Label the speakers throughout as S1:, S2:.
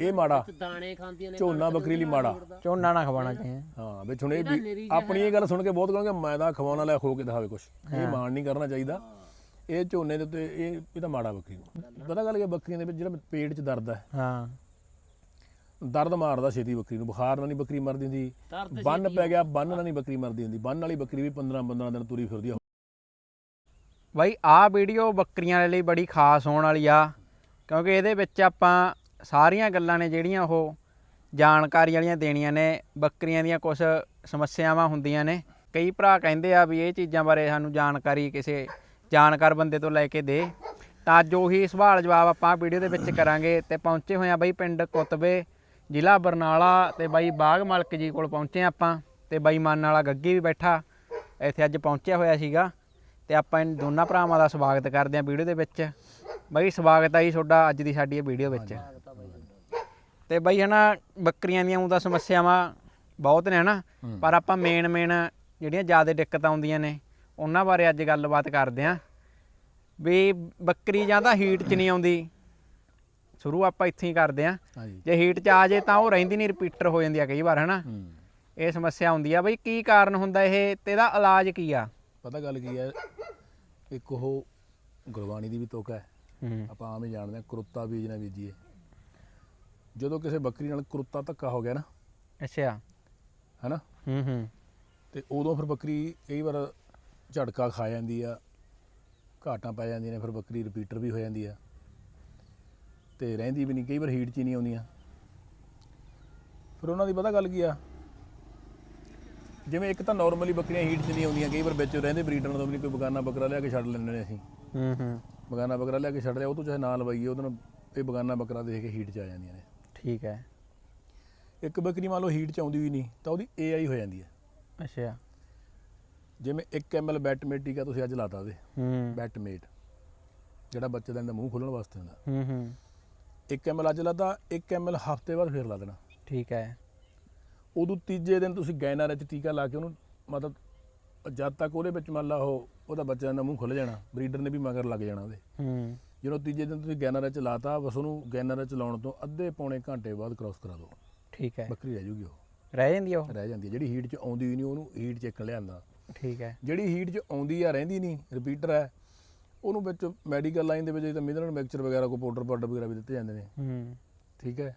S1: ਇਹ ਮਾੜਾ।
S2: ਦਾਣੇ ਖਾਂਦੀਆਂ ਨੇ
S1: ਝੋਨਾ ਬੱਕਰੀ ਲਈ ਮਾੜਾ।
S3: ਝੋਨਾ ਨਾ ਖਵਾਉਣਾ ਚਾਹੀਦਾ
S1: ਹਾਂ ਵਿੱਚ ਹੁਣ ਇਹ ਵੀ ਆਪਣੀ ਇਹ ਗੱਲ ਸੁਣ ਕੇ ਬਹੁਤ ਕਹਾਂਗੇ ਮੈਂ ਤਾਂ ਖਵਾਉਣ ਵਾਲਾ ਖੋ ਕੇ ਦਿਖਾਵੇ ਕੁਛ। ਇਹ ਮਾਣ ਨਹੀਂ ਕਰਨਾ ਚਾਹੀਦਾ। ਇਹ ਝੋਨੇ ਦੇ ਉੱਤੇ ਇਹ ਇਹ ਤਾਂ ਮਾੜਾ ਬੱਕਰੀ। ਨੂੰ ਪਤਾ ਗੱਲ ਕਿ ਬੱਕਰੀਆਂ ਦੇ ਵਿੱਚ ਜਿਹੜਾ ਪੇਟ 'ਚ ਦਰਦ ਹੈ।
S3: ਹਾਂ।
S1: ਦਰਦ ਮਾਰਦਾ ਛੇਤੀ ਬੱਕਰੀ ਨੂੰ ਬੁਖਾਰ ਨਾਲ ਨਹੀਂ ਬੱਕਰੀ ਮਰਦੀ ਹੁੰਦੀ। ਬੰਨ ਪੈ ਗਿਆ ਬੰਨ ਨਾਲ ਨਹੀਂ ਬੱਕਰੀ ਮਰਦੀ ਹੁੰਦੀ। ਬੰਨ ਵਾਲੀ ਬੱਕਰੀ ਵੀ 15 15 ਦਿਨ ਤੁਰੀ ਫਿਰਦੀ ਆ।
S3: ਬਾਈ ਆਹ ਵੀਡੀਓ ਬੱਕਰੀਆਂ ਦੇ ਲਈ ਬੜੀ ਖਾਸ ਹੋਣ ਵਾਲੀ ਆ। ਕਿਉਂਕਿ ਇਹਦੇ ਵਿੱਚ ਆਪਾਂ ਸਾਰੀਆਂ ਗੱਲਾਂ ਨੇ ਜਿਹੜੀਆਂ ਉਹ ਜਾਣਕਾਰੀ ਵਾਲੀਆਂ ਦੇਣੀਆਂ ਨੇ, ਬੱਕਰੀਆਂ ਦੀਆਂ ਕੁਝ ਸਮੱਸਿਆਵਾਂ ਹੁੰਦੀਆਂ ਨੇ। ਕਈ ਭਰਾ ਕਹਿੰਦੇ ਆ ਵੀ ਇਹ ਚੀਜ਼ਾਂ ਬਾਰੇ ਸਾਨੂੰ ਜਾਣਕਾਰੀ ਕਿਸੇ ਜਾਣਕਾਰ ਬੰਦੇ ਤੋਂ ਲੈ ਕੇ ਦੇ। ਤਾਂ ਅੱਜ ਉਹੀ ਸਵਾਲ ਜਵਾਬ ਆਪਾਂ ਵੀਡੀਓ ਦੇ ਵਿੱਚ ਕਰਾਂਗੇ ਤੇ ਪਹੁੰਚੇ ਹੋਏ ਆ ਬਈ ਪਿੰਡ ਕੁਤਬੇ ਜ਼ਿਲ੍ਹਾ ਬਰਨਾਲਾ ਤੇ ਬਾਈ ਬਾਗ ਮਲਕ ਜੀ ਕੋਲ ਪਹੁੰਚੇ ਆ ਆਪਾਂ ਤੇ ਬਾਈ ਮਾਨ ਵਾਲਾ ਗੱਗੀ ਵੀ ਬੈਠਾ, ਇੱਥੇ ਅੱਜ ਪਹੁੰਚਿਆ ਹੋਇਆ ਸੀਗਾ ਤੇ ਆਪਾਂ ਇਹਨਾਂ ਦੋਨਾਂ ਭਰਾਵਾਂ ਦਾ ਸਵਾਗਤ ਕਰਦੇ ਹਾਂ ਵੀਡੀਓ ਦੇ ਵਿੱਚ। ਬਾਈ ਸਵਾਗਤ ਆ ਜੀ ਤੁਹਾਡਾ ਅੱਜ ਦੀ ਸਾਡੀ ਇਹ ਵੀਡੀਓ ਵਿੱਚ। ਤੇ ਬਾਈ ਹਨਾ ਬੱਕਰੀਆਂ ਦੀਆਂ ਉਹਦਾ ਸਮੱਸਿਆਵਾਂ ਬਹੁਤ ਨੇ ਹਨਾ ਪਰ ਆਪਾਂ ਮੇਨ ਮੇਨ ਜਿਹੜੀਆਂ ਜ਼ਿਆਦਾ ਦਿੱਕਤਾਂ ਆਉਂਦੀਆਂ ਨੇ ਉਹਨਾਂ ਬਾਰੇ ਅੱਜ ਗੱਲਬਾਤ ਕਰਦੇ ਹਾਂ ਵੀ ਬੱਕਰੀ ਜਾਂ ਤਾਂ ਹੀਟ 'ਚ ਨਹੀਂ ਆਉਂਦੀ ਸ਼ੁਰੂ ਆਪਾਂ ਇੱਥੇ ਹੀ ਕਰਦੇ
S1: ਹਾਂਜੀ।
S3: ਜੇ ਹੀਟ 'ਚ ਆ ਜੇ ਤਾਂ ਉਹ ਰਹਿੰਦੀ ਨਹੀਂ ਰਿਪੀਟਰ ਹੋ ਜਾਂਦੀ ਆ ਕਈ ਵਾਰ ਹਨਾ। ਇਹ ਸਮੱਸਿਆ ਆਉਂਦੀ ਆ। ਬਈ ਕੀ ਕਾਰਨ ਹੁੰਦਾ ਇਹ ਤੇ ਇਹਦਾ ਇਲਾਜ ਕੀ ਆ?
S1: ਪਤਾ ਗੱਲ ਕੀ ਹੈ ਇੱਕ ਉਹ ਗੁਰਬਾਣੀ ਦੀ ਵੀ ਤੁਕ ਹੈ। ਆਪਾਂ ਆਮ ਹੀ ਜਾਣਦੇ ਹਾਂ ਕਰੁੱਤਾ ਬੀਜ ਨਾ ਬੀਜੀਏ। ਜਦੋਂ ਕਿਸੇ ਬੱਕਰੀ ਨਾਲ ਕਰੁੱਤਾ ਧੱਕਾ ਹੋ ਗਿਆ ਨਾ
S3: ਅੱਛਾ।
S1: ਹੈਨਾ?
S3: ਹੂੰ ਹੂੰ।
S1: ਤੇ ਉਦੋਂ ਫਿਰ ਬੱਕਰੀ ਕਈ ਵਾਰ ਝਟਕਾ ਖਾ ਜਾਂਦੀ ਆ ਘਾਟਾਂ ਪੈ ਜਾਂਦੀਆਂ ਨੇ ਫਿਰ ਬੱਕਰੀ ਰਿਪੀਟਰ ਵੀ ਹੋ ਜਾਂਦੀ ਆ। ਤੇ ਰਹਿੰਦੀ ਵੀ ਨਹੀਂ ਕਈ ਵਾਰ ਹੀਟ 'ਚ ਹੀ ਨਹੀਂ ਆਉਂਦੀਆਂ। ਫਿਰ ਉਹਨਾਂ ਦੀ ਪਤਾ ਗੱਲ ਕੀ ਆ? ਜਿਵੇਂ ਇੱਕ ਤਾਂ ਨਾਰਮਲੀ ਬੱਕਰੀਆਂ ਹੀਟ 'ਚ ਨਹੀਂ ਆਉਂਦੀਆਂ ਕਈ ਵਾਰ ਵਿੱਚ ਰਹਿੰਦੇ ਬਰੀਡਰ ਤੋਂ ਵੀ ਨਹੀਂ ਕੋਈ ਬਗਾਨਾ ਬੱਕਰਾ ਲਿਆ ਕੇ ਛੱਡ ਲੈਂਦੇ ਨੇ ਅਸੀਂ।
S3: ਹੂੰ ਹੂੰ।
S1: ਬਗਾਨਾ ਬੱਕਰਾ ਲਿਆ ਕੇ ਛੱਡ ਲਿਆ ਉਹ ਤੋਂ ਚਾਹੇ ਨਾ ਲਵਾਈਏ ਉਹਦੇ ਨਾਲ ਇਹ ਬਗਾਨਾ ਬੱਕਰਾ ਦੇਖ ਕੇ ਹੀਟ 'ਚ ਆ ਜਾਂਦੀਆਂ ਨੇ।
S3: ਠੀਕ ਹੈ।
S1: ਇੱਕ ਬੱਕਰੀ ਮੰਨ ਲਓ ਹੀਟ 'ਚ ਆਉਂਦੀ ਵੀ ਨਹੀਂ ਤਾਂ ਉਹਦੀ ਏਆਈ ਹੋ ਜਾਂਦੀ ਹੈ।
S3: ਅੱਛਾ।
S1: ਜਿਵੇਂ 1 ml ਬੈਟਮੇਟ ਟੀਕਾ ਤੁਸੀਂ ਅੱਜ ਲਾਤਾ ਉਹਦੇ।
S3: ਹੂੰ।
S1: ਬੈਟਮੇਟ ਜਿਹੜਾ ਬੱਚੇ ਦਾ ਇਹਦਾ ਮੂੰਹ ਖੋਲਣ ਵਾਸਤੇ ਹੁੰਦਾ।
S3: ਹੂੰ ਹੂੰ।
S1: 1 ml ਅੱਜ ਲਾਤਾ 1 ml ਹਫ਼ਤੇ ਬਾਅਦ ਫੇਰ ਲਾ ਦੇਣਾ।
S3: ਠੀਕ ਹੈ।
S1: ਉਦੋਂ ਤੀਜੇ ਦਿਨ ਤੁਸੀਂ ਗੈਨਰ ਵਿੱਚ ਟੀਕਾ ਲਾ ਕੇ ਉਹਨੂੰ ਮਤਲਬ ਜਦ ਤੱਕ ਉਹਦੇ ਵਿੱਚ ਮੰਨ ਲਾ ਉਹ ਉਹਦਾ ਬੱਚਾ ਦਾ ਮੂੰਹ ਖੁੱਲ ਜਾਣਾ ਬਰੀਡਰ ਨੇ ਵੀ ਮਗਰ ਲੱਗ ਜਾਣਾ ਉਹਦੇ।
S3: ਹੂੰ।
S1: ਜਦੋਂ ਤੀਜੇ ਦਿਨ ਤੁਸੀਂ ਗੈਨਰ ਵਿੱਚ ਲਾਤਾ ਬਸ ਉਹਨੂੰ ਗੈਨਰ ਵਿੱਚ ਲਾਉਣ ਤੋਂ ਅੱਧੇ ਪੌਣੇ ਘੰਟੇ ਬਾਅਦ ਕ੍ਰਾਸ ਕਰਾ ਦਿਓ।
S3: ਠੀਕ ਹੈ।
S1: ਬੱਕਰੀ ਰਹਿ ਜੂਗੀ ਉਹ।
S3: ਰਹਿ ਜਾਂਦੀ ਆ ਉਹ?
S1: ਰਹਿ ਜਾਂਦੀ ਹੈ ਜਿਹੜੀ ਹੀਟ 'ਚ ਆਉਂਦੀ ਨਹੀਂ ਉਹਨੂੰ ਹੀਟ 'ਚ ਇੱਕ ਲਿਆਂਦਾ।
S3: ਠੀਕ ਹੈ।
S1: ਜਿਹੜੀ ਹੀਟ 'ਚ ਆਉਂਦੀ ਆ ਰਹਿੰਦੀ ਨਹੀਂ ਰਿਪੀਟਰ ਹੈ ਉਹਨੂੰ ਵਿੱਚ ਮੈਡੀਕਲ ਲਾਈਨ ਦੇ ਵਿੱਚ ਤਾਂ ਮਿਨਰਲ ਮਿਕਸਚਰ ਵਗੈਰਾ ਕੋ ਪਾਊਡਰ ਪਾਊਡਰ ਵਗੈਰਾ ਵੀ ਦਿੱਤੇ ਜਾਂਦੇ ਨੇ।
S3: ਹੂੰ।
S1: ਠੀਕ ਹੈ।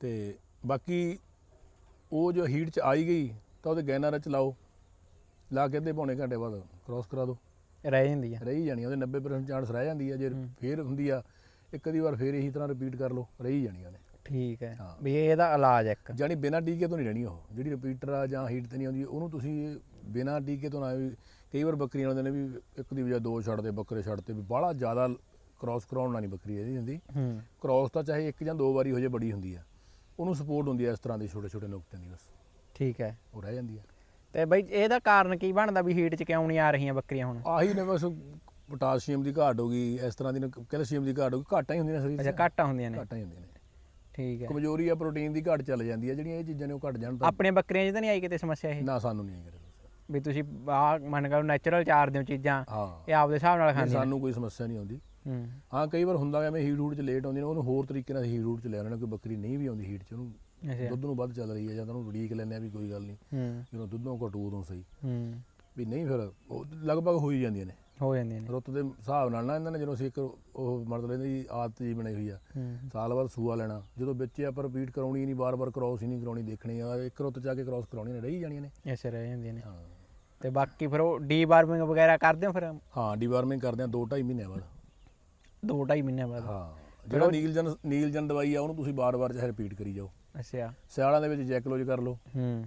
S1: ਤੇ ਬਾਕੀ ਉਹ ਜੋ ਹੀਟ 'ਚ ਆਈ ਗਈ ਤਾਂ ਉਹਦੇ ਗੈਨਰ 'ਚ ਲਾਓ। ਲਾ ਕੇ ਅੱਧੇ ਪੌਣੇ ਘੰਟੇ ਬਾਅਦ ਕ੍ਰਾਸ ਕਰਾ ਦਿਓ।
S3: ਰਹਿ ਜਾਂਦੀ ਆ।
S1: ਰਹੀ ਜਾਣੀ ਆ, ਉਹਦੇ 90% ਚਾਂਸ ਰਹਿ ਜਾਂਦੀ ਆ ਜੇ ਫੇਰ ਹੁੰਦੀ ਆ ਇੱਕ ਅੱਧੀ ਵਾਰ ਫੇਰ ਇਹੀ ਤਰ੍ਹਾਂ ਰਿਪੀਟ ਕਰ ਲਓ ਰਹੀ ਜਾਣੀ ਉਹਨੇ।
S3: ਠੀਕ ਹੈ
S1: ਹਾਂ।
S3: ਵੀ ਇਹ ਇਹਦਾ ਇਲਾਜ ਹੈ ਇੱਕ।
S1: ਜਾਣੀ ਬਿਨਾਂ ਟੀਕੇ ਤੋਂ ਨਹੀਂ ਰਹਿਣੀ ਉਹ ਜਿਹੜੀ ਰਿਪੀਟਰ ਆ ਜਾਂ ਹੀਟ ਤੇ ਨਹੀਂ ਆਉਂਦੀ ਉਹਨੂੰ ਤੁਸੀਂ ਬਿਨਾਂ ਟੀਕੇ ਤੋਂ ਨਾ ਵੀ ਕਈ ਵਾਰ ਬੱਕਰੀਆਂ ਹੁੰਦੇ ਨੇ ਵੀ ਇੱਕ ਦੀ ਵਜ੍ਹਾ ਦੋ ਛੱਡਦੇ ਬੱਕਰੇ ਛੱਡਦੇ ਵੀ ਬਾਹਲਾ ਜ਼ਿਆਦਾ ਕ੍ਰਾਸ ਕਰਾਉਣ ਨਾਲ ਨਹੀਂ ਬੱਕਰੀ ਇਹਦੀ ਹੁੰਦੀ।
S3: ਹੂੰ।
S1: ਕ੍ਰਾਸ ਤਾਂ ਚਾਹੇ ਇੱਕ ਜਾਂ ਦੋ ਵਾਰੀ ਹੋ ਜੇ ਬੜੀ ਹੁੰਦੀ ਆ। ਉਹਨੂੰ ਸਪੋਰਟ ਹੁੰਦੀ ਆ ਇਸ ਤਰ੍ਹਾਂ ਦੇ ਛੋਟੇ ਛੋਟੇ ਨੁਕਤਿਆਂ ਦੀ ਬਸ।
S3: ਠੀਕ ਹੈ।
S1: ਉਹ ਰਹਿ ਜਾਂਦੀ ਆ।
S3: ਤੇ ਬਈ ਇਹਦਾ ਕਾਰਨ ਕੀ ਬਣਦਾ ਵੀ ਹੀਟ 'ਚ ਕਿਉਂ ਨਹੀਂ ਆ ਰਹੀਆਂ ਬੱਕਰੀਆਂ ਹੁਣ?
S1: ਆਹੀ ਨੇ ਬਸ ਪੋਟਾਸ਼ੀਅਮ ਦੀ ਘਾਟ ਹੋ ਗਈ ਇਸ ਤਰ੍ਹਾਂ ਦੀ ਕੈਲਸ਼ੀਅਮ ਦੀ ਘਾਟ ਹੋ ਗਈ ਘਾਟਾਂ ਹੀ ਹੁੰਦੀਆਂ ਨੇ ਸਰੀਰ 'ਚ
S3: ਅੱਛਾ ਘੱਟ ਹੁੰਦੀਆਂ ਨੇ।
S1: ਘਾਟਾਂ ਹੀ ਹੁੰਦੀਆਂ ਨੇ।
S3: ਠੀਕ ਹੈ।
S1: ਕਮਜ਼ੋਰੀ ਆ ਪ੍ਰੋਟੀਨ ਦੀ ਘਾਟ ਚੱਲ ਜਾਂਦੀ ਆ ਜਿਹੜੀਆਂ ਇਹ ਚੀਜ਼ਾਂ ਨੇ ਉਹ ਘਟ ਜਾਣ ਤਾਂ
S3: ਆਪਣੀਆਂ ਬੱਕਰੀਆਂ 'ਚ ਤਾਂ ਨਹੀਂ ਆਈ ਕਿਤੇ ਸਮੱਸਿਆ ਇਹ?
S1: ਨਾ ਸਾਨੂੰ ਨਹੀਂ ਕਰੇ
S3: ਵੀ ਤੁਸੀਂ ਆ ਮੰਨ ਕੇ ਨੈਚੁਰਲ ਚਾਰ ਦਿਓ ਚੀਜ਼ਾਂ
S1: ਹਾਂ।
S3: ਇਹ ਆਪਦੇ ਹਿਸਾਬ ਨਾਲ ਖਾਂਦੀਆਂ
S1: ਸਾਨੂੰ ਕੋਈ ਸਮੱਸਿਆ ਨਹੀਂ ਆਉਂਦੀ।
S3: ਹੂੰ।
S1: ਹਾਂ ਕਈ ਵਾਰ ਹੁੰਦਾ ਐਵੇਂ ਹੀਟ ਹੂਟ ਚ ਲੇਟ ਆਉਂਦੀ ਨੇ ਉਹਨੂੰ ਹੋਰ ਤਰੀਕੇ ਨਾਲ ਹੀਟ ਹੂਟ ਚ ਲੈ ਲੈਣਾ ਕੋਈ ਬੱਕਰੀ ਨਹੀਂ ਵੀ ਆਉਂਦੀ ਹੀਟ ਚ ਉਹਨੂੰ ਦੁੱਧ ਨੂੰ ਵੱਧ ਚੱਲ ਰਹੀ ਹੈ ਜਾਂ ਤਾਂ ਉਹਨੂੰ ਉਡੀਕ ਲੈਂਦੇ ਆ ਵੀ ਕੋਈ ਗੱਲ ਨਹੀਂ।
S3: ਹੂੰ।
S1: ਜਦੋਂ ਦੁੱਧੋਂ ਘਟੂ ਉਦੋਂ ਸਹੀ।
S3: ਹੂੰ।
S1: ਵੀ ਨਹੀਂ ਫਿਰ ਉਹ ਲਗਭਗ ਹੋ ਹੀ ਜਾਂਦੀਆਂ ਨੇ।
S3: ਹੋ ਜਾਂਦੀਆਂ ਨੇ।
S1: ਰੁੱਤ ਦੇ ਹਿਸਾਬ ਨਾਲ ਨਾ ਇਹਨਾਂ ਨੇ ਜਦੋਂ ਅਸੀਂ ਇੱਕ ਉਹ ਮਤਲਬ ਇਹਦੀ ਆਦਤ ਜੀ ਬਣਾਈ ਹੋਈ ਆ। ਸਾਲ ਬਾਅਦ ਸੂਆ ਲੈਣਾ। ਜਦੋਂ ਵਿੱਚ ਆਪਾਂ ਰਿਪੀਟ ਕਰਾਉਣੀ ਨਹੀਂ ਬਾਰ-ਬਾਰ ਕ੍ਰਾਸ ਹੀ ਨਹੀਂ ਕਰਾਉਣੀ ਦੇਖਣੀ। ਆ ਇੱਕ ਰੁੱਤ ਜਾ ਕੇ ਕ੍ਰਾਸ ਕਰਾਉਣੀ ਨੇ ਰਹੀ ਜਾਣੀਆਂ ਨੇ।
S3: ਐਸੇ ਰਹਿ ਜਾਂਦੀਆਂ ਨੇ।
S1: ਹਾਂ।
S3: ਤੇ ਬਾਕੀ ਫਿਰ ਉਹ ਡੀਵਾਰਮਿੰਗ ਵਗੈਰਾ ਕਰਦੇ ਹੋ ਫਿਰ?
S1: ਹਾਂ ਡੀਵਾਰਮਿੰਗ ਕਰਦੇ ਆ 2.5 ਮਹੀਨਿਆਂ ਬਾਅਦ।
S3: 2.5 ਮਹੀਨਿਆਂ ਬਾਅਦ।
S1: ਹਾਂ। ਜਿਹੜਾ ਨੀਲਜਨ ਨੀਲਜਨ ਦਵਾਈ ਆ ਉਹਨੂੰ ਤੁਸੀਂ ਬਾਰ-ਬਾਰ ਚਾਹੇ ਰਿਪੀਟ ਕਰੀ ਜਾਓ।
S3: ਅੱਛਾ।
S1: ਸਿਆਲਾਂ ਦੇ ਵਿੱਚ ਜੈਕਲੋਜ ਕਰ ਲਓ।
S3: ਹੂੰ।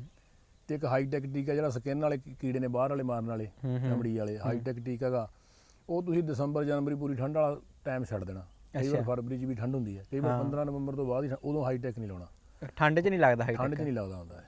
S1: ਤੇ ਇੱਕ ਹਾਈਟੈਕ ਟੀਕਾ ਜਿਹੜਾ ਸਕਿਨ ਵਾਲੇ ਕੀੜੇ ਨੇ ਬਾਹਰ ਵਾਲੇ ਮਾਰਨ ਵਾਲੇ ਚਮੜੀ ਵਾਲੇ ਹਾਈਟੈਕ ਟੀਕਾ ਗਾ ਉਹ ਤੁਸੀਂ ਦਸੰਬਰ ਜਨਵਰੀ ਪੂਰੀ ਠੰਡ ਵਾਲਾ ਟਾਈਮ ਛੱਡ ਦੇਣਾ। ਕਈ ਵਾਰ। ਫਰਵਰੀ 'ਚ ਵੀ ਠੰਡ ਹੁੰਦੀ ਹੈ। ਕਈ ਵਾਰ 15 ਨਵੰਬਰ ਤੋਂ ਬਾਅਦ ਹੀ ਉਦੋਂ ਹਾਈਟੈਕ ਨਹੀਂ ਲਾਉਣਾ।
S3: ਠੰਡ 'ਚ ਨਹੀਂ ਲੱਗਦਾ ਹਾਈਟ
S1: ਠੰਡ 'ਚ ਨਹੀਂ ਲੱਗਦਾ ਹੁੰਦਾ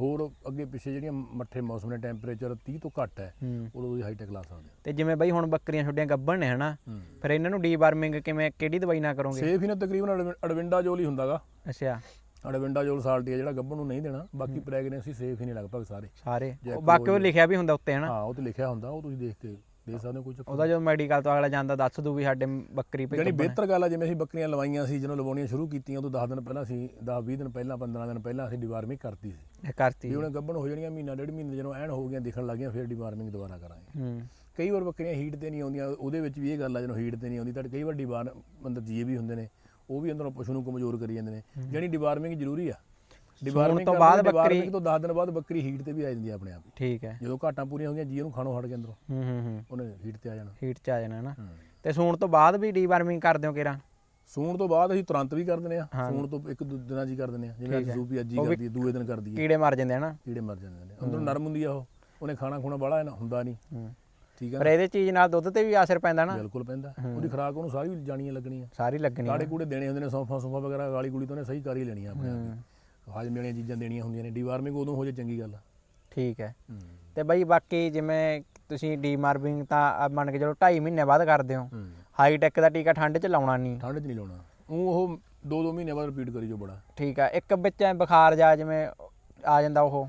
S1: ਹੋਰ ਅੱਗੇ ਪਿੱਛੇ ਜਿਹੜੀਆਂ ਮੱਠੇ ਮੌਸਮ ਨੇ ਟੈਂਪਰੇਚਰ 30 ਤੋਂ ਘੱਟ ਹੈ ਉਦੋਂ ਤੁਸੀਂ ਹਾਈਟੈਕ ਲਾ ਸਕਦੇ
S3: ਤੇ ਜਿਵੇਂ ਬਈ ਹੁਣ ਬੱਕਰੀਆਂ ਛੋਡੀਆਂ ਗੱਭਣ ਨੇ ਹਨਾ? ਫਿਰ ਇਹਨਾਂ ਨੂੰ ਡੀਵਾਰਮਿੰਗ ਕਿਵੇਂ ਕਿਹੜੀ ਦਵਾਈ ਨਾਲ ਕਰੋਗੇ?
S1: ਸੇਫ ਹੀ ਨਾ ਤਕਰੀਬਨ ਅਡਵਿ- ਅਡਵਿੰਡਾਜੋਲ ਹੀ ਹੁੰਦਾਗਾ।
S3: ਅੱਛਾ।
S1: ਅਡਵਿੰਡਾਜੋਲ ਸਾਲਟ ਹੈ ਜਿਹੜਾ ਗੱਭਣ ਨੂੰ ਨਹੀਂ ਦੇਣਾ ਬਾਕੀ ਪ੍ਰੈਗਨੈਂਸੀ ਸੇਫ ਹੀ ਨੇ ਲਗਭਗ ਸਾਰੇ।
S3: ਸਾਰੇ। ਉਹ ਬਾਕੀ ਉਹ ਲਿਖਿਆ ਵੀ ਹੁੰਦਾ ਉੱਤੇ ਹਨਾ?
S1: ਹਾਂ ਉਹ ਤੇ ਲਿਖਿਆ ਹੁੰਦਾ ਉਹ ਤੁਸੀਂ ਦੇਖ ਕੇ ਦੇ ਸਕਦੇ ਹੋ ਕੋਈ ਚੱਕਰ
S3: ਉਹਦਾ ਜਦੋਂ ਮੈਡੀਕਲ ਤੋਂ ਅਗਲਾ ਜਾਂਦਾ ਦੱਸ ਦੂ ਵੀ ਸਾਡੇ ਬੱਕਰੀ ਪਈ
S1: ਜਾਨੀ। ਬਿਹਤਰ ਗੱਲ ਆ ਜਿਵੇਂ ਅਸੀਂ ਬੱਕਰੀਆਂ ਲਵਾਈਆਂ ਸੀ ਜਦੋਂ ਲਵਾਉਣੀਆਂ ਸ਼ੁਰੂ ਕੀਤੀਆਂ ਉਦੋਂ 10 ਦਿਨ ਪਹਿਲਾਂ ਅਸੀਂ 10 20 ਦਿਨ ਪਹਿਲਾਂ 15 ਦਿਨ ਪਹਿਲਾਂ ਅਸੀਂ ਡਿਵਾਰਮਿੰਗ ਕਰਤੀ ਸੀ।
S3: ਇਹ ਕਰਤੀ
S1: ਵੀ ਉਹਨੇ ਗੱਭਣ ਹੋ ਜਾਣੀਆਂ ਮਹੀਨਾ ਡੇਢ ਮਹੀਨੇ ਜਦੋਂ ਐਨ ਹੋ ਗਈਆਂ ਦਿਖਣ ਲੱਗੀਆਂ ਫਿਰ ਡਿਵਾਰਮਿੰਗ ਦੁਬਾਰਾ ਕਰਾਂਗੇ।
S3: ਹੂੰ।
S1: ਕਈ ਵਾਰ ਬੱਕਰੀਆਂ ਹੀਟ ਤੇ ਨਹੀਂ ਆਉਂਦੀਆਂ ਉਹਦੇ ਵਿੱਚ ਵੀ ਇਹ ਗੱਲ ਆ ਜਦੋਂ ਹੀਟ ਤੇ ਨਹੀਂ ਆਉਂਦੀ ਤਾਂ ਕਈ ਵਾਰ ਡਿਵਾਰ ਅੰਦਰ ਜੀਏ ਵੀ ਹੁੰਦੇ ਨੇ ਉਹ ਵੀ ਅੰਦਰੋਂ ਪਸ਼ੂ ਨੂੰ ਕਮਜ਼ੋਰ ਕਰੀ ਜਾਂਦੇ ਨੇ। ਜਾਨੀ ਡਿਵਾਰਮਿੰਗ ਜ਼ਰੂਰੀ ਆ। ਡਿਵਾਰਮਿੰਗ
S3: ਤੋਂ ਬਾਅਦ
S1: ਬੱਕਰੀ ਤੋਂ 10 ਦਿਨ ਬਾਅਦ ਬੱਕਰੀ ਹੀਟ ਤੇ ਵੀ ਆ ਜਾਂਦੀ ਆ ਆਪਣੇ ਆਪ। ਹੀ।
S3: ਠੀਕ ਹੈ।
S1: ਜਦੋਂ ਘਾਟਾਂ ਪੂਰੀਆਂ ਹੋ ਗਈਆਂ ਜੀ ਉਹਨੂੰ ਖਾਣੋਂ ਹਟ ਕੇ ਅੰਦਰੋਂ।
S3: ਹੂੰ ਹੂੰ ਹੂੰ।
S1: ਉਹਨੇ ਹੀਟ ਤੇ ਆ ਜਾਣਾ।
S3: ਹੀਟ ਚ ਆ ਜਾਣਾ ਨਾ
S1: ਹੂੰ।
S3: ਤੇ ਸੂਣ ਤੋਂ ਬਾਅਦ ਵੀ ਡੀਵਾਰਮਿੰਗ ਕਰ ਦਿਓ ਕਿਰਾ
S1: ਸੂਣ ਤੋਂ ਬਾਅਦ ਅਸੀਂ ਤੁਰੰਤ ਵੀ ਕਰ ਦਿੰਦੇ ਆ
S3: ਹਾਂ।
S1: ਸੂਣ ਤੋਂ ਇੱਕ ਦੋ ਦਿਨਾਂ ਹੀ ਕਰ ਦਿੰਦੇ ਆ ਜਿਵੇਂ ਅੱਜ
S3: ਹੈ।
S1: ਸੂਪੀ ਅੱਜ ਹੀ ਕਰਦੀ ਹੈ ਦੂਏ ਦਿਨ ਕਰਦੀ ਹੈ।
S3: ਕੀੜੇ ਮਰ ਜਾਂਦੇ ਹਨਾ?
S1: ਕੀੜੇ ਮਰ ਜਾਂਦੇ ਨੇ। ਅੰਦਰੋਂ ਨਰਮ ਹੁੰਦੀ ਆ ਉਹ। ਉਹਨੇ ਖਾਣਾ ਖੁਣਾ ਨਾ ਹੁੰਦਾ ਨਹੀਂ।
S3: ਹੂੰ।
S1: ਠੀਕ ਆ
S3: ਪਰ ਇਹਦੇ ਚੀਜ਼ ਨਾਲ ਦੁੱਧ ਤੇ ਵੀ ਅਸਰ ਪੈਂਦਾ ਨਾ।
S1: ਬਿਲਕੁਲ ਪੈਂਦਾ। ਉਹਦੀ ਖੁਰਾਕ ਉਹਨੂੰ ਸਾਰੀ ਜਾਣੀਆਂ ਲੱਗਣੀਆਂ।
S3: ਸਾਰੀ ਲੱਗਣੀ।
S1: ਕਾੜੇ ਕੂੜੇ ਦੇਣੇ ਹੁੰਦੇ ਨੇ ਸੌਂਫਾ ਸੌਂਫਾ ਵਗੈਰਾ ਗਾਲੀ ਗੁਲੀ ਤੋਂ ਉਹਨੇ ਸਹੀ ਕਰ ਹੀ ਲੈਣੀਆਂ ਆਪਣੇ ਆਪ ਹੀ। ਹਾਜ਼ਮੇ ਵਾਲੀਆਂ ਚੀਜ਼ਾਂ ਦੇਣੀਆਂ ਹੁੰਦੀਆਂ ਨੇ। ਡੀਵਾਰਮਿੰਗ ਉਦੋਂ ਹੋ ਜੇ ਚੰਗੀ ਗੱਲ
S3: ਠੀਕ ਹੈ।
S1: ਹੂੰ।
S3: ਤੇ ਬਈ ਬਾਕੀ ਜਿਵੇਂ ਤੁਸੀਂ ਡੀਮਾਰਬਿੰਗ ਤਾਂ ਮੰਨ ਕੇ ਚਲੋ 2.5 ਮਹੀਨੇ ਬਾਅਦ ਕਰਦੇ ਹੋ।
S1: ਹੂੰ।
S3: ਹਾਈ ਟੈਕ ਦਾ ਟੀਕਾ ਠੰਡ 'ਚ ਲਾਉਣਾ ਨਹੀਂ।
S1: ਠੰਡ 'ਚ ਨਹੀਂ ਲਾਉਣਾ। ਉਹ ਉਹ ਦੋ ਦੋ ਮਹੀਨੇ ਬਾਅਦ ਰਿਪੀਟ ਕਰੀ ਜੋ ਬੜਾ।
S3: ਠੀਕ ਆ। ਇੱਕ ਵਿੱਚ ਐਂ ਬੁਖਾਰ ਜਾ ਜਿਵੇਂ ਆ ਜਾਂਦਾ ਉਹ?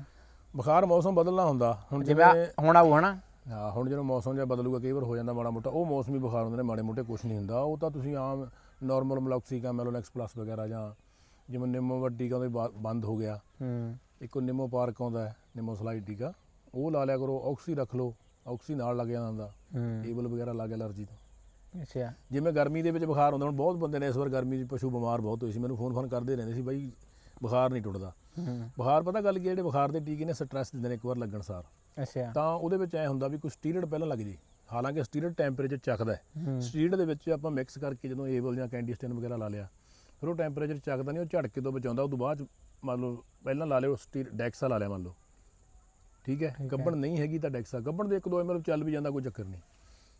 S1: ਬੁਖਾਰ ਮੌਸਮ ਬਦਲਣਾ ਹੁੰਦਾ। ਹੁਣ
S3: ਜਿਵੇਂ ਹੁਣ ਆਊ ਹਨਾ।
S1: ਹਾਂ ਹੁਣ ਜਦੋਂ ਮੌਸਮ ਜਿਹਾ ਬਦਲੂਗਾ ਕਈ ਵਾਰ ਹੋ ਜਾਂਦਾ ਮਾੜਾ ਮੋਟਾ। ਉਹ ਮੌਸਮੀ ਬੁਖਾਰ ਹੁੰਦੇ ਨੇ ਮਾੜੇ ਮੋਟੇ ਕੁਝ ਨਹੀਂ ਹੁੰਦਾ। ਉਹ ਤਾਂ ਤੁਸੀਂ ਆਮ ਨਾਰਮਲ ਮਲੌਕਸੀਕਾ ਮੈਲੋਨੈਕਸ ਪਲੱਸ ਵਗੈਰਾ ਜਾਂ ਜਿਵੇਂ ਨਿੰਮੋ ਟੀਕਾ ਉਹਦੇ ਬਾ- ਬੰਦ ਹੋ ਗਿਆ।
S3: ਹੂੰ।
S1: ਇੱਕ ਨਿੰਮੋ ਪਾਰਕ ਆਉਂਦਾ ਨਿੰਮੋ ਸਲਾਈਡ ਟੀਕਾ ਉਹ ਲਾ ਲਿਆ ਕਰੋ ਆਕਸੀ ਰੱਖ ਲਓ। ਆਕਸੀ ਨਾਲ ਲੱਗ ਜਾਂਦਾ ਟੇਬਲ ਵਗੈਰਾ ਲੱਗ ਐਲਰਜੀ ਤੋਂ।
S3: ਅੱਛਾ।
S1: ਜਿਵੇਂ ਗਰਮੀ ਦੇ ਵਿੱਚ ਬੁਖਾਰ ਹੁੰਦਾ ਹੁਣ ਬਹੁਤ ਬੰਦੇ ਨੇ ਇਸ ਵਾਰ ਗਰਮੀ 'ਚ ਪਸ਼ੂ ਬਿਮਾਰ ਬਹੁਤ ਹੋਏ ਸੀ। ਮੈਨੂੰ ਫੋਨ ਫੋਨ ਕਰਦੇ ਰਹਿੰਦੇ ਸੀ ਬਾਈ ਬੁਖਾਰ ਨਹੀਂ ਟੁੱਟਦਾ। ਬੁਖਾਰ ਪਤਾ ਗੱਲ ਕੀ ਜਿਹੜੇ ਬੁਖਾਰ ਦੇ ਟੀਕੇ ਨੇ ਸਟ੍ਰੈਸ ਦਿੰਦੇ ਨੇ ਇੱਕ ਵਾਰ ਲੱਗਣ ਸਾਰ।
S3: ਅੱਛਾ।
S1: ਤਾਂ ਉਹਦੇ ਵਿੱਚ ਐ ਹੁੰਦਾ ਵੀ ਕੋਈ ਸਟੀਰੋਇਡ ਪਹਿਲਾਂ ਲੱਗ ਜੇ। ਹਾਲਾਂਕਿ ਸਟੀਰੋਇਡ ਟੈਂਪਰੇਚਰ ਚੱਕਦਾ ਸਟੀਰੋਇਡ ਦੇ ਵਿੱਚ ਆਪਾਂ ਮਿਕਸ ਕਰਕੇ ਜਦੋਂ ਏਵਲ ਜਾਂ ਕੈਂਡੀਸਟਨ ਵਗੈਰਾ ਲਾ ਲਿਆ ਫਿਰ ਉਹ ਟੈਂਪਰੇਚਰ ਚੱਕਦਾ ਨਹੀਂ ਉਹ ਝਟਕੇ ਤੋਂ ਬਚਾਉਂਦਾ। ਉਸ ਤੋਂ ਬਾਅਦ ਮੰਨ ਲਓ ਪਹਿਲਾਂ ਲਾ ਲਿਓ ਸਟੀਰ ਡੈਕਸਾ ਲਾ ਲਿਆ ਮੰਨ ਲਓ। ਠੀਕ ਹੈ? ਗੱਬਣ ਨਹੀਂ ਹੈਗੀ ਤਾਂ ਡੈਕਸਾ। ਗੱਬਣ ਦੇ 1-2 ml ਚੱਲ ਵੀ ਜਾਂਦਾ ਕੋਈ ਚੱਕਰ ਨਹੀਂ।